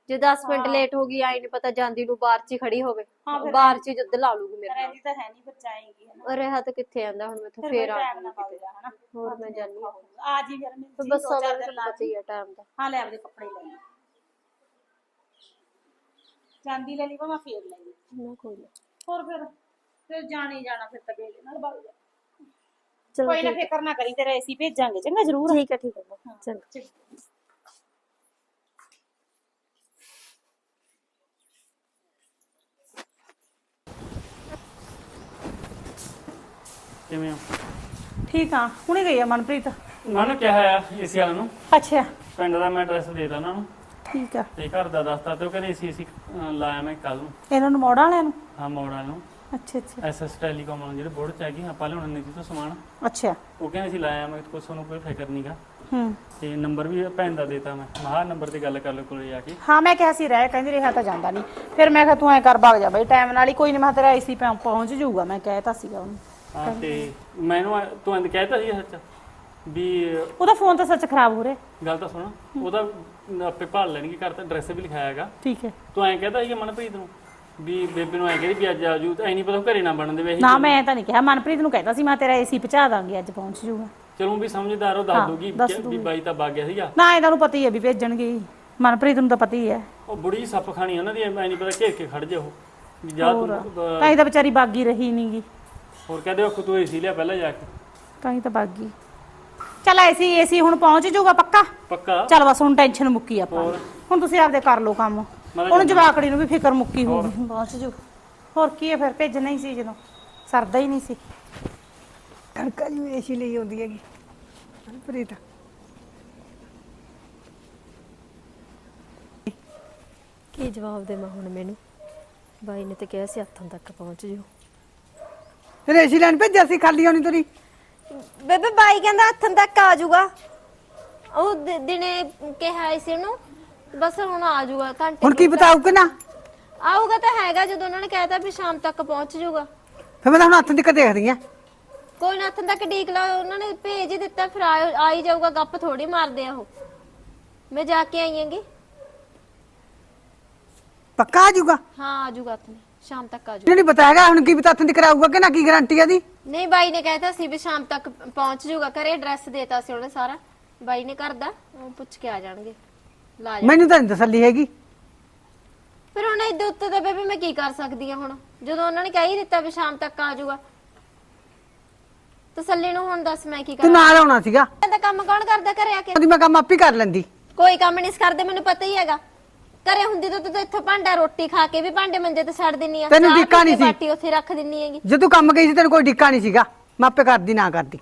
ਜੇ 10 ਮਿੰਟ ਲੇਟ ਹੋ ਗਈ ਆਈ ਨਹੀਂ ਪਤਾ ਜਾਂਦੀ ਨੂੰ ਬਾਹਰ ਚ ਹੀ ਖੜੀ ਹੋਵੇ। ਬਾਹਰ ਚ ਹੀ ਜੁੱਦ ਲਾ ਲੂਗੀ ਮੇਰੇ ਨਾਲ। ਰਹਿੰਦੀ ਤਾਂ ਹੈ ਨਹੀਂ ਬੱਚਾਏਗੀ ਹਨਾ ਰਿਹਾ ਤਾਂ ਕਿੱਥੇ ਆਂਦਾ ਹੁਣ ਮੈਥੋਂ ਫਿਰ ਫੇਰ ਆ ਟਾਈਮ ਨਾ ਪਾਉ ਜਾ ਹਨਾ ਹੋਰ ਮੈਂ ਜਾਣੀ ਆ ਆ ਜੀ ਫਿਰ ਮੈਂ ਤੇ ਬਸ ਸਵੇਰ ਤੱਕ ਪਤਾ ਹੀ ਆ ਟਾਈਮ ਦਾ। ਹਾਂ ਲੈ ਆਪਦੇ ਕੱਪੜੇ ਲੈ ਲਈ। ਜਾਂਦੀ ਲੈ ਲਈ ਭਾਵੇਂ ਫੇਰ ਲੈ ਲਈ। ਨਾ ਕੋਈ ਨਾ। ਹੋਰ ਫਿਰ ਫਿਰ ਜਾਣੀ ਜਾਣਾ ਫਿਰ ਤਾਂ ਬੇਲੇ ਨਾਲ ਵਗ ਜਾ ਚਲੋ ਕੋਈ ਨਾ ਫਿਕਰ ਨਾ ਕਰੀ ਤੇਰਾ ਏਸੀ ਭੇਜਾਂਗੇ ਚੰਗਾ ਜ਼ਰੂਰ। ਠੀਕ ਹੈ ਠੀਕ ਹੈ। ਚਲ ਕਿਵੇਂ ਆ? ਠੀਕ ਆ। ਹੁਣੇ ਗਈ ਆ ਮਨਪ੍ਰੀਤ? ਉਹਨਾਂ ਨੇ ਕਿਹਾ ਆ ਏਸੀ ਵਾਲਿਆਂ ਨੂੰ। ਅੱਛਾ। ਪਿੰਡ ਦਾ ਮੈਂ ਐਡਰੈਸ ਦੇ ਤਾ ਉਹਨਾਂ ਨੂੰ। ਠੀਕ ਆ। ਤੇ ਘਰ ਦਾ ਦੱਸਤਾ ਤੇ ਉਹ ਕਹਿੰਦੇ ਏਸੀ ਅਸੀਂ ਲਾਇਆ ਮੈਂ ਕੱਲ ਨੂੰ। ਇਹਨਾਂ ਨੂੰ ਮੋੜਾਂ ਵਾਲਿਆਂ ਨੂੰ? ਹਾਂ ਮੋੜਾਂ ਨੂੰ। ਅੱਛਾ ਅੱਛਾ। ਐਸਐਸ ਟੈਲੀਕਾਮ ਵਾਲੇ ਜਿਹੜੇ ਬੋਰਡ ਚ ਹੈਗੇ ਆਪਾਂ ਲਿਆਉਣੇ ਨੇ ਜਿੱਥੋਂ ਸਮਾਨ। ਅੱਛਾ। ਉਹ ਕਹਿੰਦੇ ਅਸੀਂ ਲਾਇਆ ਮੈਂ ਕੋਈ ਤੁਹਾਨੂੰ ਕੋਈ ਫਿਕਰ ਨਹੀਂਗਾ ਹੂੰ। ਤੇ ਨੰਬਰ ਵੀ ਭੈਣ ਦਾ ਦੇਤਾ ਮੈਂ। ਮਹਾ ਨੰਬਰ ਤੇ ਗੱਲ ਕਰ ਲਓ ਕੋਲੇ ਜਾ ਕੇ। ਹਾਂ ਮੈਂ ਕਿਹਾ ਸੀ ਰਹਿ ਕਹਿੰਦੀ ਰਿਹਾ ਤਾਂ ਜਾਂਦਾ ਨਹੀਂ ਫਿਰ ਮੈਂ ਕਿਹਾ ਤੂੰ ਐ ਕਰ ਭਗ ਜਾ ਬਈ ਟਾਈਮ ਨਾਲ ਹੀ। ਕੋਈ ਨਹੀਂ ਮੈਂ ਕਿਹਾ ਤੇਰਾ ਏਸੀ ਪਹੁੰਚ ਜਾਊਗਾ ਮੈਂ ਕਹਿਤਾ ਸੀਗਾ ਉਹਨੂੰ। ਹਾਂ ਤੇ ਮੈਨੂੰ ਐਂ- ਤੂੰ ਇੰਦ ਕਹਿਤਾ ਸੀ ਸੱਚ ਵੀ ਉਹਦਾ ਫੋਨ ਤਾਂ ਸੱਚ ਖਰਾਬ ਹੋ ਰਿਹਾ। ਗੱਲ ਤਾਂ ਸੁਣ ਉਹਦਾ ਆਪੇ ਭਾਲ ਲੈਣਗੇ ਘਰ ਤਾਂ ਐਡਰੈਸ ਵੀ ਲਿਖਾਇਆ ਹੈਗਾ। ਠੀਕ ਹੈ। ਤੂੰ ਐਂ ਕਹਿਤਾ ਸੀ ਮਨਪ੍ਰੀਤ ਨੂੰ। ਵੀ ਬੇਬੇ ਨੂੰ ਐਂ ਕਹਿੰਦੀ ਵੀ ਅੱਜ ਆਜੂ ਤਾਂ ਐ ਨਹੀਂ ਪਤਾ ਉਹ ਘਰੇ ਨਾ ਬਣਨ ਦੇਵੇ ਨਾ ਮੈਂ ਤਾਂ ਨਹੀਂ ਕਿਹਾ। ਮਨਪ੍ਰੀਤ ਨੂੰ ਕਹਿਤਾ ਸੀ ਮੈਂ ਤੇਰਾ ਏਸੀ ਪਹੁੰਚਾ ਦਾਂਗੇ ਅੱਜ ਪਹੁੰਚ ਜਾਊਗਾ ਚਲੋ ਵੀ ਸਮਝਦਾਰ ਉਹ ਦੱਸ ਦੂਗੀ ਵੀ ਬਾਈ ਤਾਂ ਵਗ ਗਿਆ ਸੀਗਾ। ਨਾ ਇਹਨਾਂ ਨੂੰ ਪਤਾ ਹੀ ਹੈ ਵੀ ਭੇਜਣਗੇ ਹੀ। ਮਨਪ੍ਰੀਤ ਨੂੰ ਤਾਂ ਪਤਾ ਹੀ ਹੈ। ਉਹ ਬੁੜੀ ਸੱਪ ਖਾਣੀ ਉਹਨਾਂ ਦੀ ਐ ਨਹੀਂ ਪਤਾ ਘੇਰ ਕੇ ਖੜ ਜਾ ਉਹ। ਵੀ ਜਾ ਤੂੰ ਅਹ, ਤਾਂ ਹੀ ਤਾਂ ਵਿਚਾਰੀ ਬਾਗੀ ਰਹੀ ਨਹੀਂਗੀ ਹੋਰ ਕਹਦੇ ਉਹ ਤੂੰ ਏਸੀ ਲਿਆ ਪਹਿਲਾਂ ਜਾ ਕੇ। ਤਾਂ ਹੀ ਤਾਂ ਬਾਗੀ। ਚੱਲ ਏਸੀ ਏਸੀ ਹੁਣ ਪਹੁੰਚ ਜਾਊਗਾ ਪੱਕਾ? ਪੱਕਾ? ਚੱਲ ਬਸ ਹੁਣ ਟੈਨਸ਼ਨ ਮੁੱਕੀ ਆਪਾਂ ਹੋਰ? ਹੁਣ ਤੁਸੀਂ ਆਪਦੇ ਕਰ ਲਓ ਕੰਮ। ਹੁਣ ਜਵਾਕੜੀ ਨੂੰ ਵੀ ਫਿਕਰ ਮੁੱਕੀ ਹੋਊਗੀ। ਪਹੁੰਚ ਜੂ। ਹੋਰ ਕੀ ਹੈ ਫਿਰ? ਭੇਜਣਾ ਹੀ ਸੀ ਜਦੋਂ। ਸਰਦਾ ਹੀ ਨਹੀਂ ਸੀ। ਕਣਕਾਂ ਜੀ ਏਸੀ ਲਈ ਆਉਂਦੀ ਹੈਗੀ। ਮਨਪ੍ਰੀਤ ਕੀ ਜਵਾਬ ਦੇਵਾਂ ਹੁਣ ਮੈਨੂੰ? ਬਾਈ ਨੇ ਤੇ ਕਿਹਾ ਸੀ ਹੱਥਾਂ ਤੱਕ ਪਹੁੰਚ ਜਿਓ। ਫਿਰ ਏਸੀ ਲੈਣ ਭੇਜਿਆ ਸੀ ਖਾਲੀ ਹੋਣੀ ਤੇਰੀ? ਬੇਬੇ ਬਾਈ ਕਹਿੰਦਾ ਹੱਥਾਂ ਤੱਕ ਆ ਜਾਊਗਾ। ਉਹ ਦਿ- ਦਿਨੇ ਕਿਹਾ ਸੀ ਉਹਨੂੰ ਬਸ ਹੁਣ ਆ ਜਾਊਗਾ ਘੰਟੇ ਹੁਣ ਕੀ ਬਤਾਊ ਕਿ ਨਾ? ਆਊਗਾ ਤਾਂ ਹੈਗਾ ਜਦੋਂ ਉਹਨਾਂ ਨੇ ਕਹਿਤਾ ਵੀ ਸ਼ਾਮ ਤੱਕ ਪਹੁੰਚ ਜਾਊਗਾ। ਫਿਰ ਮੈਂ ਤਾਂ ਹੁਣ ਹੱਥ ਤੱਕ ਦੇਖਦੀ ਆ ਕੋਈ ਨਾ ਹੱਥਾਂ ਤੱਕ ਡੀਕ ਲਾ ਉਹਨਾਂ ਨੇ ਭੇਜ ਹੀ ਦਿੱਤਾ ਫਿਰ ਆ ਆ ਹੀ ਜਾਊਗਾ ਗੱਪ ਥੋੜੀ ਮਾਰਦੇ ਆ ਉਹ। ਮੈਂ ਜਾ ਕੇ ਆਈ ਆਂਗੀ। ਪੱਕਾ ਆ ਜਾਊਗਾ? ਹਾਂ ਆ ਜਾਊਗਾ ਹੱਥ ਸ਼ਾਮ ਤੱਕ ਆ ਜਾਊਗਾ। ਨਹੀਂ ਬਤਾਏਗਾ ਹੁਣ ਕੀ ਬਤਾ ਹੱਥ ਤੱਕ ਕਰਾਊਗਾ ਕਿ ਨਾ ਕੀ ਗਾਰੰਟੀ ਆ ਦੀ ਨਹੀਂ ਬਾਈ ਨੇ ਕਹਿਤਾ ਸੀ ਵੀ ਸ਼ਾਮ ਤੱਕ ਪਹੁੰਚ ਜਾਊਗਾ ਘਰੇ ਐਡਰੈਸ ਦੇਤਾ ਸੀ ਉਹਨੇ ਸਾਰਾ। ਬਾਈ ਨੇ ਕਰਦਾ ਉਹ ਪੁੱਛ ਕੇ ਆ ਜਾਣਗੇ। ਲਾ ਜਾ। ਮੈਨੂੰ ਤਾਂ ਨਹੀਂ ਤਸੱਲੀ ਹੈਗੀ। ਫਿਰ ਹੁਣ ਇਹਦੇ ਉੱਤੇ ਤਾਂ ਬੇਬੇ ਮੈਂ ਕੀ ਕਰ ਸਕਦੀ ਆ ਹੁਣ? ਜਦੋਂ ਉਹਨਾਂ ਨੇ ਕਹਿ ਹੀ ਦਿੱਤਾ ਵੀ ਸ਼ਾਮ ਤੱਕ ਆ ਜਾਊਗਾ। ਤਸੱਲੀ ਨੂੰ ਹੁਣ ਦੱਸ ਮੈਂ ਕੀ ਤੂੰ ਕਰਾਂ। ਨਾਲ ਆਉਣਾ ਸੀਗਾ। ਇਹਦਾ ਕੰਮ ਕੌਣ ਕਰਦਾ ਘਰੇ ਆ ਕੇ? ਉਹਦੀ ਮੈਂ ਕੰਮ ਆਪੇ ਕਰ ਲੈਂਦੀ। ਕੋਈ ਕੰਮ ਨਹੀਂ ਕਰਦੇ ਮੈਨੂੰ ਪਤਾ ਹੀ ਹੈਗਾ। ਘਰੇ ਹੁੰਦੀ ਤਾਂ ਤੂੰ ਇੱਥੋਂ ਭਾਂਡਾ ਰੋਟੀ ਖਾ ਕੇ ਵੀ ਭਾਂਡੇ ਮੰਜੇ ਤੇ ਛੱਡ ਦਿੰਨੀ ਆ। ਤੈਨੂੰ ਚਾਹ ਨਹੀਂ ਕੇ ਸੀ। ਬਾਟੀ ਉੱਥੇ ਰੱਖ ਦਿੰਨੀ ਹੈਗੀ। ਜੇ ਤੂੰ ਕੰਮ ਗਈ ਸੀ ਤੈਨੂੰ ਕੋਈ ਡਿੱਕਾ ਨਹੀਂ ਸੀਗਾ। ਮੈਂ ਆਪੇ ਕਰਦੀ ਨਾ ਕਰਦੀ।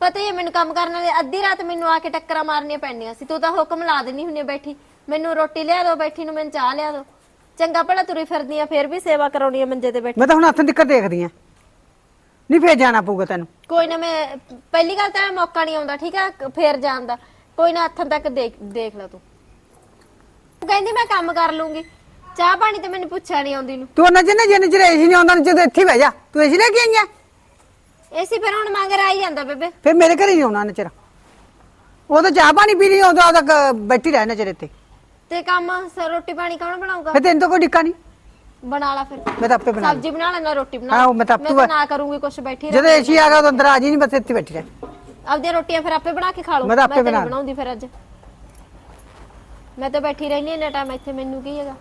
ਪਤਾ ਹੀ ਹੈ ਮੈਨੂੰ ਕੰਮ ਕਰਨ ਵਾਲੇ ਅੱਧੀ ਰਾਤ ਮੈਨੂੰ ਆ ਕੇ ਟੱਕਰਾਂ ਮਾਰਨੀਆਂ ਪੈਣੀਆਂ ਸੀ। ਤੂੰ ਤਾਂ ਹੁਕਮ ਲਾ ਦਿੰਨੀ ਹੁੰਨੀ ਬੈਠੀ। ਮੈਨੂੰ ਰੋਟੀ ਲਿਆ ਦਿਓ ਬੈਠੀ ਨੂੰ ਮੈਨੂੰ ਚਾਹ ਲਿਆ ਦਿਓ ਚੰਗਾ ਭਲਾ ਤੁਰੀ ਫਿਰਦੀ ਆ ਫੇਰ ਵੀ ਸੇਵਾ ਕਰਾਉਣੀ ਆ ਮੰਜੇ ਤੇ ਬੈਠੀ। ਮੈਂ ਤਾਂ ਹੁਣ ਹੱਥਾਂ ਦਿੱਕਤ ਦੇਖਦੀ ਆ। ਨਹੀਂ ਫੇਰ ਜਾਣਾ ਪਊਗਾ ਤੈਨੂੰ। ਕੋਈ ਨਾ ਮੈਂ ਪਹਿਲੀ ਗੱਲ ਤਾਂ ਮੌਕਾ ਨਹੀਂ ਆਉਂਦਾ ਠੀਕ ਆ? ਫੇਰ ਜਾਣ ਦਾ। ਕੋਈ ਨਾ ਹੱਥਾਂ ਤੱਕ ਦੇਖ ਦੇਖ ਲੈ ਤੂੰ। ਤੂੰ ਕਹਿੰਦੀ ਮੈਂ ਕੰਮ ਕਰ ਲੂੰਗੀ। ਚਾਹ ਪਾਣੀ ਤੇ ਮੈਨੂੰ ਪੁੱਛਿਆ ਨਹੀਂ ਆਉਂਦੀ ਨੂੰ। ਤੂੰ ਉਹਨਾਂ ਜਿੰਨੇ ਜਿੰਨੇ ਚਿਰ ਏਸੀ ਨਹੀਂ ਆਉਂਦਾ ਜਦੋਂ ਇੱਥੇ ਹੀ ਬਹਿ ਜਾ। ਤੂੰ ਏਸੀ ਲੈ ਕੇ ਆਈ ਆ? ਏਸੀ ਫਿਰ ਹੁਣ ਮੰਗ ਰਾਈ ਜਾਂਦਾ ਬੇਬੇ। ਫੇਰ ਮੇਰੇ ਘਰੇ ਨਹੀਂ ਆਉਣਾ ਨਚਰ ਉਹ ਤਾਂ ਚਾਹ ਪਾਣੀ ਪੀ ਲਈ ਉਦੋਂ ਤੱਕ ਬੈਠੀ ਰਹਿ ਨਚਰ ਇੱਥੇ। ਤੇ ਕੰਮ ਸ- ਰੋਟੀ ਪਾਣੀ ਕੌਣ ਬਣਾਊਗਾ? ਫੇਰ ਤੈਨੂੰ ਤਾਂ ਕੋਈ ਡਿੱਕਾ ਨਹੀਂ। ਬਣਾ ਲਾ ਫਿਰ। ਮੈਂ ਤਾਂ ਆਪੇ ਬਣਾ ਸਬਜ਼ੀ ਬਣਾ ਲੈਣਾ ਰੋਟੀ ਬਣਾ ਆਹੋ, ਮੈਂ ਤਾਂ ਆਪੇ ਤਾਂ ਨਾ ਕਰੂੰਗੀ ਕੁਛ ਬੈਠੀ ਜਦੋਂ ਰਹਿ। ਏਸੀ ਆ ਗਿਆ ਉਦੋਂ ਅੰਦਰ ਆ ਜੀ ਨਹੀਂ ਬਸ ਇੱਥੇ ਬੈਠੀ ਰਹਿ। ਆਪਦੀਆਂ ਰੋਟੀਆਂ ਫਿਰ ਆਪੇ ਬਣਾ ਕੇ ਖਾ ਲਓ ਮੈਂ ਤਾਂ ਆਪੇ ਤਾਂ ਬਣਾ- ਬਣਾਉਂਦੀ ਫਿਰ ਅੱਜ। ਮੈਂ ਤਾਂ ਬੈਠੀ ਰਹਿਣੀ ਇੰਨਾ ਟਾਈਮ ਇੱਥੇ ਮੈਨੂੰ ਕੀ ਹੈਗਾ?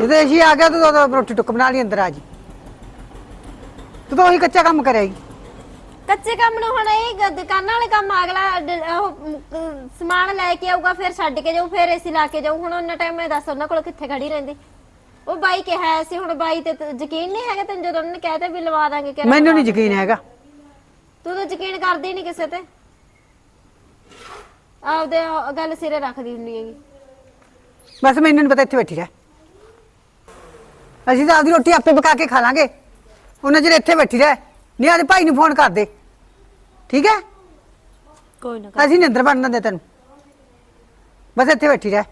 ਜਦੋਂ ਏਸੀ ਆ ਗਿਆ ਤਾਂ ਉਦੋਂ ਰੋਟੀ ਟੁੱਕ ਬਣਾ ਲਈ ਅੰਦਰ ਆ ਜੀ। ਤੂੰ ਤਾਂ ਉਹੀ ਕੱਚਾ ਕੰਮ ਕਰੇਗੀ ਕੱਚੇ ਕੰਮ ਨੂੰ ਹੁਣ ਇਹ ਗ- ਦੁਕਾਨਾਂ ਵਾਲੇ ਕੰਮ ਅਗਲਾ ਡ- ਉਹ ਮ, ਅ, ਸਮਾਨ ਲੈ ਕੇ ਆਊਗਾ ਫਿਰ ਛੱਡ ਕੇ ਜਾਊ ਫਿਰ ਏਸੀ ਲਾ ਕੇ ਜਾਊ। ਹੁਣ ਉਹਨਾਂ ਟਾਈਮ ਮੈਂ ਦੱਸ ਉਹਨਾਂ ਕੋਲ ਕਿੱਥੇ ਖੜੀ ਰਹਿੰਦੀ? ਉਹ ਬਾਈ ਕਿਹਾ ਸੀ ਹੁਣ ਬਾਈ ਤੇ ਤਾਂ ਯਕੀਨ ਨਹੀਂ ਹੈਗਾ ਤੈਨੂੰ ਜਦੋਂ ਉਹਨੇ ਕਹਿਤਾ ਵੀ ਲਵਾ ਦਾਂਗੇ ਕਿ ਮੈਨੂੰ ਨਹੀਂ ਯਕੀਨ ਹੈਗਾ। ਤੂੰ ਤਾਂ ਯਕੀਨ ਕਰਦੀ ਨਹੀਂ ਕਿਸੇ ਤੇ। ਆਪਦੇ ਉਹ ਗੱਲ ਸਿਰੇ ਰੱਖਦੀ ਹੁੰਦੀ ਹੈਗੀ। ਬਸ ਮੈਨੂੰ ਨਹੀਂ ਪਤਾ ਇੱਥੇ ਬੈਠੀ ਰਹਿ। ਅਸੀਂ ਤਾਂ ਆਪਦੀ ਰੋਟੀ ਆਪੇ ਪਕਾ ਕੇ ਖਾ ਲਾਂਗੇ। ਉਹਨਾਂ ਚਿਰ ਇੱਥੇ ਬੈਠੀ ਰਹਿ ਨਹੀਂ ਆਦੇ ਭਾਈ ਨੂੰ ਫੋਨ ਕਰ ਦੇ। ਠੀਕ ਹੈ? ਕੋਈ ਨਾ ਅਸੀਂ ਨਹੀਂ ਅੰਦਰ ਵੜਨ ਦਿੰਦੇ ਤੈਨੂੰ। ਬਸ ਇੱਥੇ ਬੈਠੀ ਰਹਿ।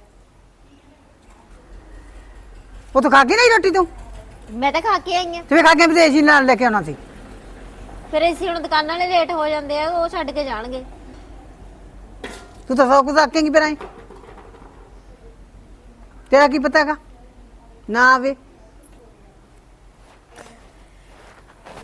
ਉਹ ਤਾਂ ਖਾ ਕੇ ਨਹੀਂ ਰੋਟੀ ਤੂੰ? ਮੈਂ ਤਾਂ ਖਾ ਕੇ ਆਈ ਆ। ਤੇ ਖਾ ਕੇ ਵੀ ਏਸੀ ਨਾਲ ਲੈ ਕੇ ਆਉਣਾ ਸੀ। ਫਿਰ ਏਸੀ ਹੁਣ ਦੁਕਾਨਾਂ ਵਾਲੇ ਲੇਟ ਹੋ ਜਾਂਦੇ ਆ ਉਹ ਛੱਡ ਕੇ ਜਾਣਗੇ। ਤੂੰ ਤਾਂ ਸੌ ਕੁ ਆਕੇਂਗੀ ਫਿਰ ਆਈ ਤੇਰਾ ਕੀ ਪਤਾ ਹੈਗਾ? ਨਾ ਆਵੇ।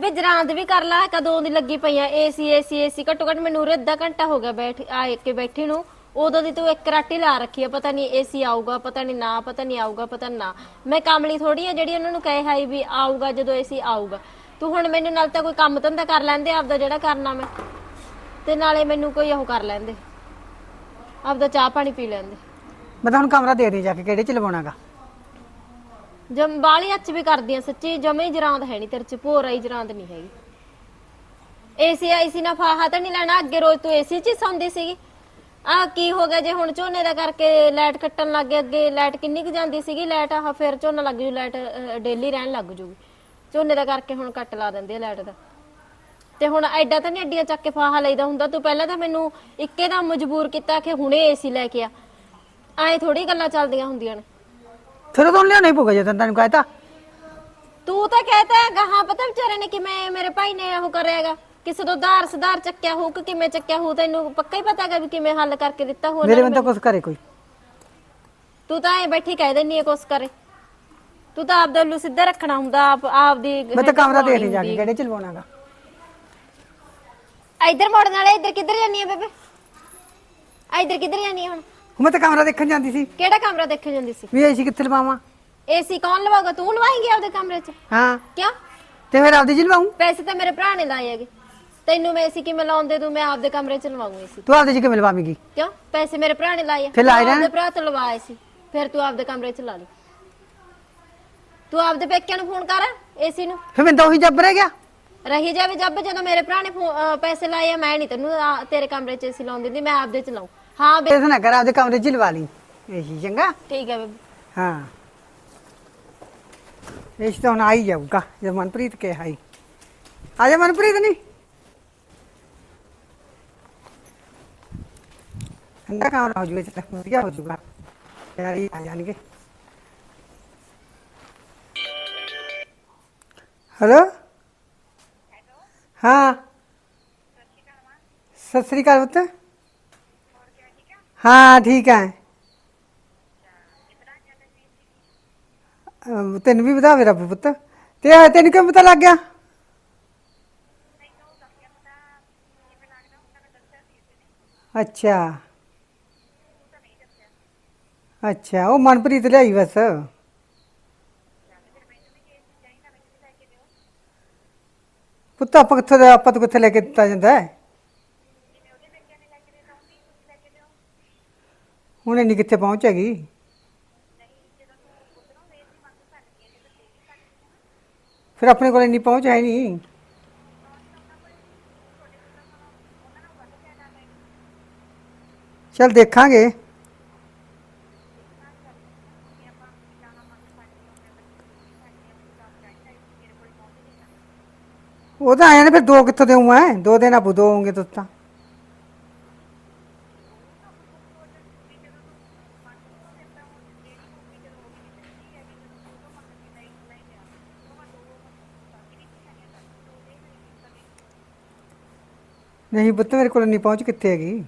ਵੇ ਜਰਾਂਦ ਵੀ ਕਰ ਲਾ ਕਦੋਂ ਦੀ ਲੱਗੀ ਪਈ ਆ ਏਸੀ ਏਸੀ ਏਸੀ ਘੱਟੋ ਘੱਟ ਮੈਨੂੰ ਉਰੇ ਅੱਧਾ ਘੰਟਾ ਹੋ ਗਿਆ ਬੈਠ, ਆ ਕੇ ਬੈਠੀ ਨੂੰ। ਉਦੋਂ ਦੀ ਤੂੰ ਇੱਕ ਰਾਟੀ ਲਾ ਰੱਖੀ ਆ, ਪਤਾ ਨਹੀਂ ਏਸੀ ਆਊਗਾ, ਪਤਾ ਨਹੀਂ ਨਾ, ਪਤਾ ਨਹੀਂ ਆਊਗਾ, ਪਤਾ ਨਾ। ਮੈਂ ਕਾਮਲੀ ਥੋੜੀ ਆ ਜਿਹੜੀ ਉਹਨਾਂ ਨੂੰ ਕਹੇ ਹਾਈ ਵੀ ਆਊਗਾ ਜਦੋਂ ਏਸੀ ਆਊਗਾ। ਤੂੰ ਹੁਣ ਮੈਨੂੰ ਨਾਲ ਤਾਂ ਕੋਈ ਕੰਮ ਧੰਦਾ ਕਰ ਲੈਂਦੇ, ਆਪਦਾ ਜਿਹੜਾ ਕਰਨਾ ਮੈਂ। ਤੇ ਨਾਲੇ ਮੈਨੂੰ ਕੋਈ ਉਹ ਕਰ ਲੈਂਦੇ। ਆਪਦਾ ਚਾਹ ਪਾਣੀ ਪੀ ਲੈਂਦੇ। ਮੈਂ ਤਾਂ ਹੁਣ ਕਮਰਾ ਦੇ ਦੇ ਜਾ ਕੇ, ਕਿਹੜੇ ਚ ਲਵਾਉਣਾਗਾ? ਜਮ ਬਾਲੀ ਅੱਚ ਵੀ ਕਰਦੀ ਆ ਸੱਚੀ, ਜਮੇ ਹੀ ਜਰਾਂਦ ਹੈ ਨਹੀਂ ਤੇਰੇ ਚ, ਭੋਰਾ ਹੀ ਜਰਾਂਦ ਨਹੀਂ ਹੈਗੀ। ਏਸੀ ਆਈਸੀ ਨਾ ਫਾਹਾ ਤਾਂ ਨਹੀਂ ਲੈਣਾ, ਅੱਗੇ ਰੋਜ਼ ਤੂੰ ਏਸੀ 'ਚ ਹੀ ਸੌਂਦੀ ਸੀਗੀ। ਆ ਕੀ ਹੋ ਗਿਆ ਜੇ ਹੁਣ ਝੋਨੇ ਦਾ ਕਰਕੇ ਲਾਈਟ ਕੱਟਣ ਲੱਗ ਗਏ ਅੱਗੇ ਲਾਈਟ ਕਿੰਨੀ ਕੁ ਜਾਂਦੀ ਸੀਗੀ? ਲਾਈਟ ਆਹ ਫਿਰ ਝੋਨਾ ਲੱਗ ਜੂ, ਲਾਈਟ ਡੇਲੀ ਰਹਿਣ ਲੱਗ ਜੂਗੀ। ਝੋਨੇ ਦਾ ਕਰਕੇ ਹੁਣ ਕੱਟ ਲਾ ਦਿੰਦੇ ਆ ਲਾਈਟ ਦਾ। ਤੇ ਹੁਣ ਐਡਾ ਤਾਂ ਨਹੀਂ ਅੱਡੀਆਂ ਚੱਕ ਕੇ ਫਾਹਾ ਲਈਦਾ ਹੁੰਦਾ, ਤੂੰ ਪਹਿਲਾਂ ਤਾਂ ਮੈਨੂੰ ਇੱਕੇ ਦਾ ਮਜਬੂਰ ਕੀਤਾ ਕਿ ਹੁਣੇ ਏਸੀ ਲੈ ਕੇ ਆ। ਐ ਥੋੜੀ ਗੱਲਾਂ ਚੱਲਦੀਆਂ ਹੁੰਦੀਆਂ ਨੇ। ਫਿਰ ਤਾਂ ਲਿਆਉਣਾ ਹੀ ਪਊਗਾ ਜੇ ਤੈਨੂੰ ਕਹਿਤਾ ਤੂੰ ਤਾਂ ਕਹਤਾ ਗਾਹਾਂ ਪਤਾ ਵਿਚਾਰੇ ਨੇ ਕਿਵੇਂ ਮੇਰੇ ਭਾਈ ਨੇ ਉਹ ਕਰਿਆਗਾ ਕਿਸੇ ਤੋਂ ਧਾਰ ਸੁਧਾਰ ਚੱਕਿਆ ਹੋਊ ਕਿ ਕਿਵੇਂ ਚੱਕਿਆ ਹੋਊ ਤੈਨੂੰ ਪੱਕਾ ਹੀ ਪਤਾ ਹੈਗਾ ਵੀ ਕਿਵੇਂ ਹੱਲ ਕਰਕੇ ਦਿੱਤਾ ਹੋਊ ਮੇਰੇ ਨੇ ਬੰਦਾ ਕੁਛ ਕਰੇ ਕੋਈ ਤੂੰ ਤਾਂ ਐ ਬੈਠੀ ਕਹਿ ਦਿੰਨੀ ਐ ਕੁਛ ਕਰੇ ਤੂੰ ਤਾਂ ਆਪਦਾ ਉੱਲੂ ਸਿੱਧਾ ਰੱਖਣਾ ਹੁੰਦਾ ਆਪ ਆਪਦੀ ਮੈਂ ਤਾਂ ਕਮਰਾ ਦੇਖ ਲਈ ਜਾ ਕੇ ਕਿਹੜੇ ਚ ਲਵਾਉਣਾਗਾ ਇੱਧਰ ਮੋੜਨ ਵਾਲੇ ਇੱਧਰ ਕਿੱਧਰ ਜਾਨੀ ਐ ਬੇਬੇ ਇੱਧਰ ਕਿੱਧਰ ਜਾਨੀ ਐ ਹੁਣ ਮੈਂ ਤਾਂ ਕਮਰਾ ਦੇਖਣ ਜਾਂਦੀ ਸੀ। ਕਿਹੜਾ ਕਮਰਾ ਦੇਖਣ ਜਾਂਦੀ ਸੀ? ਵੀ ਏਸੀ ਕਿੱਥੇ ਲਵਾਵਾਂ? ਏਸੀ ਕੌਣ ਲਵਾਊਗਾ? ਤੂੰ ਲਵਾਏਂਗੀ ਆਪਦੇ ਕਮਰੇ 'ਚ? ਹਾਂ। ਕਿਉਂ? ਤੇ ਫਿਰ ਆਪਦੀ ਚ ਲਵਾਉਂ ਪੈਸੇ ਤਾਂ ਮੇਰੇ ਭਰਾ ਨੇ ਲਾਏ ਹੈਗੇ। ਤੈਨੂੰ ਮੈਂ ਏਸੀ ਕਿਵੇਂ ਲਾਉਣ ਦੇ ਦੂੰ ਮੈਂ ਆਪਦੇ ਕਮਰੇ 'ਚ ਲਵਾਉਂ ਏਸੀ। ਤੂੰ ਆਪਦੀ ਚ ਕਿਵੇਂ ਲਵਾਵੇਂਗੀ? ਕਿਉਂ? ਪੈਸੇ ਮੇਰੇ ਭਰਾ ਨੇ ਲਾਏ ਆ। ਫਿਰ ਲਾਏ ਮੈਂ ਰਹਿਣ। ਆਪਦੇ ਭਰਾ ਤੋਂ ਲਵਾਏ ਸੀ। ਫਿਰ ਤੂੰ ਆਪਦੇ ਕਮਰੇ 'ਚ ਲਾ ਲਈ। ਤੂੰ ਆਪਦੇ ਪੇਕਿਆਂ ਨੂੰ ਫੋਨ ਕਰ ਏਸੀ ਨੂੰ। ਫਿਰ ਮੈਨੂੰ ਤਾਂ ਉਹੀ ਜੱਬ ਰਹਿ ਗਿਆ। ਰਹੀ ਜਾਵੇ ਜੱਬ ਜਦੋਂ ਮੇਰੇ ਭਰਾ ਨੇ ਫੋ- ਅਹ ਪੈਸੇ ਲਾਏ ਆ ਮੈਂ ਨਹੀਂ ਤੈਨੂੰ ਆ- ਤੇਰੇ ਕਮਰੇ 'ਚ ਏਸੀ ਲਾਉਣ ਦਿੰਦੀ ਮੈਂ ਆਪਦੇ 'ਚ ਲਾਉਂ। ਹਾਂ ਬੇ ਇਸ ਨਾ ਕਰ ਆਪਦੇ ਕਮਰੇ ਚ ਹੀ ਲਵਾ ਲਈ ਏਸੀ ਚੰਗਾ ਠੀਕ ਹੈ ਬੇਬੇ ਹਾਂ ਏਸੀ ਤਾਂ ਹੁਣ ਆ ਹੀ ਜਾਊਗਾ ਜੇ ਮਨਪ੍ਰੀਤ ਕੇ ਆਈ ਆ ਜਾ ਮਨਪ੍ਰੀਤ ਨਹੀਂ ਠੰਡਾ ਕਮਰਾ ਹੋ ਜੂਗਾ ਚੱਲ ਵਧੀਆ ਹੋ ਜੂਗਾ ਯਾਰ ਹੀ ਆ ਜਾਣਗੇ ਹੈਲੋ ਹਾਂ ਸਤਿ ਸ੍ਰੀ ਅਕਾਲ ਪੁੱਤ ਹਾਂ ਠੀਕ ਹੈ। ਅਮ, ਤੈਨੂੰ ਵੀ ਵਧਾਵੇ ਰੱਬ ਪੁੱਤ। ਤੇ ਆ ਤੈਨੂੰ ਕਿਵੇਂ ਪਤਾ ਲੱਗ ਗਿਆ? ਅੱਛਾ। ਅੱਛਾ ਉਹ ਮਨਪ੍ਰੀਤ ਲਿਆਈ ਬਸ। ਪੁੱਤ ਆਪਾਂ ਕਿੱਥੋਂ ਦਾ ਆਪਾਂ ਤੋਂ ਕਿੱਥੇ ਲੈ ਕੇ ਦਿੱਤਾ ਜਾਂਦਾ ਹੈ? ਹੁਣ ਇੰਨੀ ਕਿੱਥੇ ਪਹੁੰਚ ਹੈਗੀ? ਫਿਰ ਆਪਣੇ ਕੋਲ ਇੰਨੀ ਪਹੁੰਚ ਹੈ ਨਹੀਂ। ਚਲ ਦੇਖਾਂਗੇ। ਉਹ ਤਾਂ ਆਇਆ ਨੇ, ਫਿਰ ਦੋ ਕਿੱਥੋਂ ਦੇਉਂ ਮੈਂ? ਦੋ ਦਿਨ ਆਪੂ ਦੋ ਹੋਣਗੇ ਤੁਸੀਂ ਤਾਂ। ਨਹੀਂ ਪੁੱਤ, ਮੇਰੇ ਕੋਲ ਨਹੀਂ ਪਹੁੰਚ ਕਿੱਥੇ ਹੈਗੀ?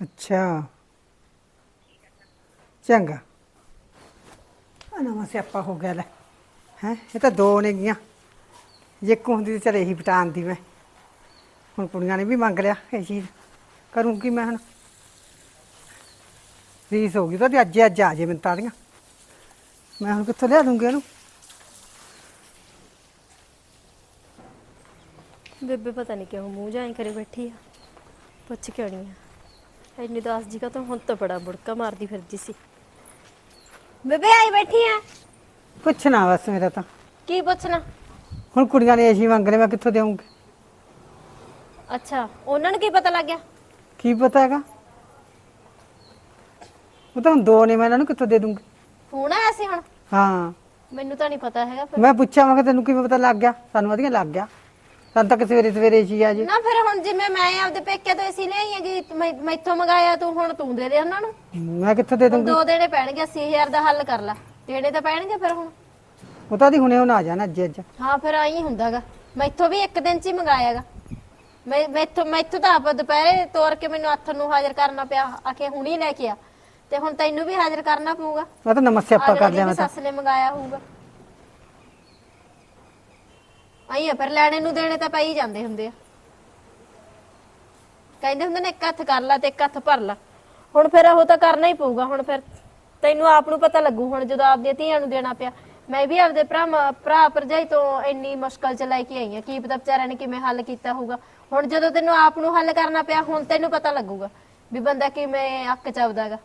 ਅੱਛਾ। ਚੰਗਾ। ਆ ਨਵਾਂ ਸਿਆਪਾ ਹੋ ਗਿਆ, ਲੈ। ਹੈ, ਇਹ ਤਾਂ ਦੋ ਨੇ ਗੀਆਂ। ਜੇ ਇੱਕ ਹੁੰਦੀ ਤਾਂ ਚਲ ਇਹੀ ਪਟਾਨ ਦੀ ਮੈਂ। ਹੁਣ ਕੁੜੀਆਂ ਨੇ ਵੀ ਮੰਗ ਲਿਆ ਇਹ ਚੀਜ਼। ਕਰੂੰਗੀ ਮੈਂ ਹੁਣ। ਰੀਸ ਹੋ ਗਈ ਤਾਂ ਅੱਜ ਅੱਜ ਆ ਜੇ ਮੈਨੂੰ ਤਾਰੀਆਂ ਮੈਂ ਹੁਣ ਕਿੱਥੋਂ ਲਿਆ ਦੂੰਗੀ ਇਹਨੂੰ? ਬੇਬੇ ਪਤਾ ਨਹੀਂ ਕਿਉਂ ਮੂੰਹ ਜਾਈ ਕਰੇ ਬੈਠੀ ਆ। ਪੁੱਛ ਕਿਉਂ ਨਹੀਂ ਆ? ਇੰਨੀ ਦਾਸ ਜੀ ਕਾ ਤਾਂ ਹੁਣ ਤਾਂ ਬੜਾ ਬੁੜਕਾ ਮਾਰਦੀ ਫਿਰਦੀ ਸੀ। ਬੇਬੇ ਆਈ ਬੈਠੀ ਆ। ਪੁੱਛਣਾ ਬਸ ਮੇਰਾ ਤਾਂ। ਕੀ ਪੁੱਛਣਾ? ਹੁਣ ਕੁੜੀਆਂ ਨੇ ਏਸੀ ਮੰਗ ਲਏ ਮੈਂ ਕਿੱਥੋਂ ਦੇਵਾਂਗੀ? ਅੱਛਾ ਉਹਨਾਂ ਨੂੰ ਕੀ ਪਤਾ ਲੱਗ ਗਿਆ? ਕੀ ਪਤਾ ਹੈਗਾ? ਉਹ ਤਾਂ ਹੁਣ ਦੋ ਨੇ ਮੈਂ ਇਹਨਾਂ ਨੂੰ ਕਿੱਥੋਂ ਦੇ ਦੂੰਗੀ? ਫੋਨ ਆਇਆ ਸੀ ਹੁਣ? ਹਾਂ। ਮੈਨੂੰ ਤਾਂ ਨਹੀਂ ਪਤਾ ਹੈਗਾ ਫਿਰ। ਮੈਂ ਪੁੱਛਿਆ ਮੈਂ ਕਿਹਾ ਤੈਨੂੰ ਕਿਵੇਂ ਪਤਾ ਲੱਗ ਗਿਆ? ਸਾਨੂੰ ਵਧੀਆ ਲੱਗ ਗਿਆ। ਸਾਨੂੰ ਤਾਂ ਸਵੇਰੇ ਸਵੇਰੇ ਏਸੀ ਆ ਜੇ। ਨਾ ਫਿਰ ਹੁਣ ਜਿਵੇਂ ਮੈਂ ਆਪਦੇ ਪੇਕੇ ਤੋਂ ਏਸੀ ਲਿਆਈ ਹੈਗੀ ਮੈਂ ਮੈਥੋਂ ਮੰਗਾਇਆ ਤੂੰ ਹੁਣ ਤੂੰ ਦੇ ਦੇ ਉਹਨਾਂ ਨੂੰ। ਮੈਂ ਕਿੱਥੋਂ ਦੇ ਹੁਣ ਦੂੰਗੀ ਦੋ ਦੇਣੇ ਪੈਣਗੇ 80000 ਦਾ ਹੱਲ ਕਰ ਲੈ। ਦੇਣੇ ਤਾਂ ਪੈਣਗੇ ਫਿਰ ਹੁਣ। ਉਹ ਤਾਂ ਦੀ ਹੁਣੇ ਹੁਣ ਆ ਜਾਣਾ ਅੱਜ ਅੱਜ। ਹਾਂ ਫਿਰ ਆਈ ਹੁੰਦਾਗਾ। ਮੈਥੋਂ ਵੀ ਇੱਕ ਦਿਨ ਚ ਹੀ ਮੰਗਾਇਆਗਾ। ਮੈਂ ਮੈਥੋਂ ਮੈਥੋਂ ਤਾਂ ਆਪ ਦੁਪਹਿਰੇ ਤੋਰ ਕੇ ਮੈਨੂੰ ਹੱਥ ਨੂੰ ਹਾਜ਼ਰ ਕਰਨਾ ਪਿਆ ਆਖੇ ਹੁਣੀ ਲੈ ਕੇ ਆ। ਤੇ ਹੁਣ ਤੈਨੂੰ ਵੀ ਹਾਜ਼ਰ ਕਰਨਾ ਪਊਗਾ। ਮੈਂ ਤਾਂ ਨਵਾਂ ਸਿਆਪਾ ਕਰ ਲਿਆ ਮੈਂ ਤਾਂ। ਸੱਸ ਨੇ ਮੰਗਾਇਆ ਹੋਊਗਾ। ਆਈ ਆ ਪਰ ਲੈਣੇ ਨੂੰ ਦੇਣੇ ਤਾਂ ਪਈ ਜਾਂਦੇ ਹੁੰਦੇ ਆ। ਕਹਿੰਦੇ ਹੁੰਦੇ ਨੇ ਇੱਕ ਹੱਥ ਕਰ ਲਾ ਤੇ ਇੱਕ ਹੱਥ ਭਰ ਲਾ। ਹੁਣ ਫਿਰ ਉਹ ਤਾਂ ਕਰਨਾ ਹੀ ਪਊਗਾ ਹੁਣ ਫਿਰ ਤੈਨੂੰ ਆਪ ਨੂੰ ਪਤਾ ਲੱਗੂ ਹੁਣ ਜਦੋਂ ਆਪਦੀਆਂ ਧੀਆਂ ਨੂੰ ਦੇਣਾ ਪਿਆ। ਮੈਂ ਵੀ ਆਪਦੇ ਭਰਾ ਭਰਾ ਭਰਜਾਈ ਤੋਂ ਇੰਨੀ ਮੁਸ਼ਕਲ ਚ ਲੈ ਕੇ ਆਈ ਆ ਕੀ ਪਤਾ ਵਿਚਾਰਿਆਂ ਨੇ ਕਿਵੇਂ ਹੱਲ ਕੀਤਾ ਹੋਊਗਾ। ਹੁਣ ਜਦੋਂ ਤੈਨੂੰ ਆਪ ਨੂੰ ਹੱਲ ਕਰਨਾ ਪਿਆ ਹੁਣ ਤੈਨੂੰ ਪਤਾ ਲੱਗੂਗਾ ਵੀ ਬੰਦਾ ਕਿਵੇਂ ਅੱਕ ਚੱਬਦਾਗਾ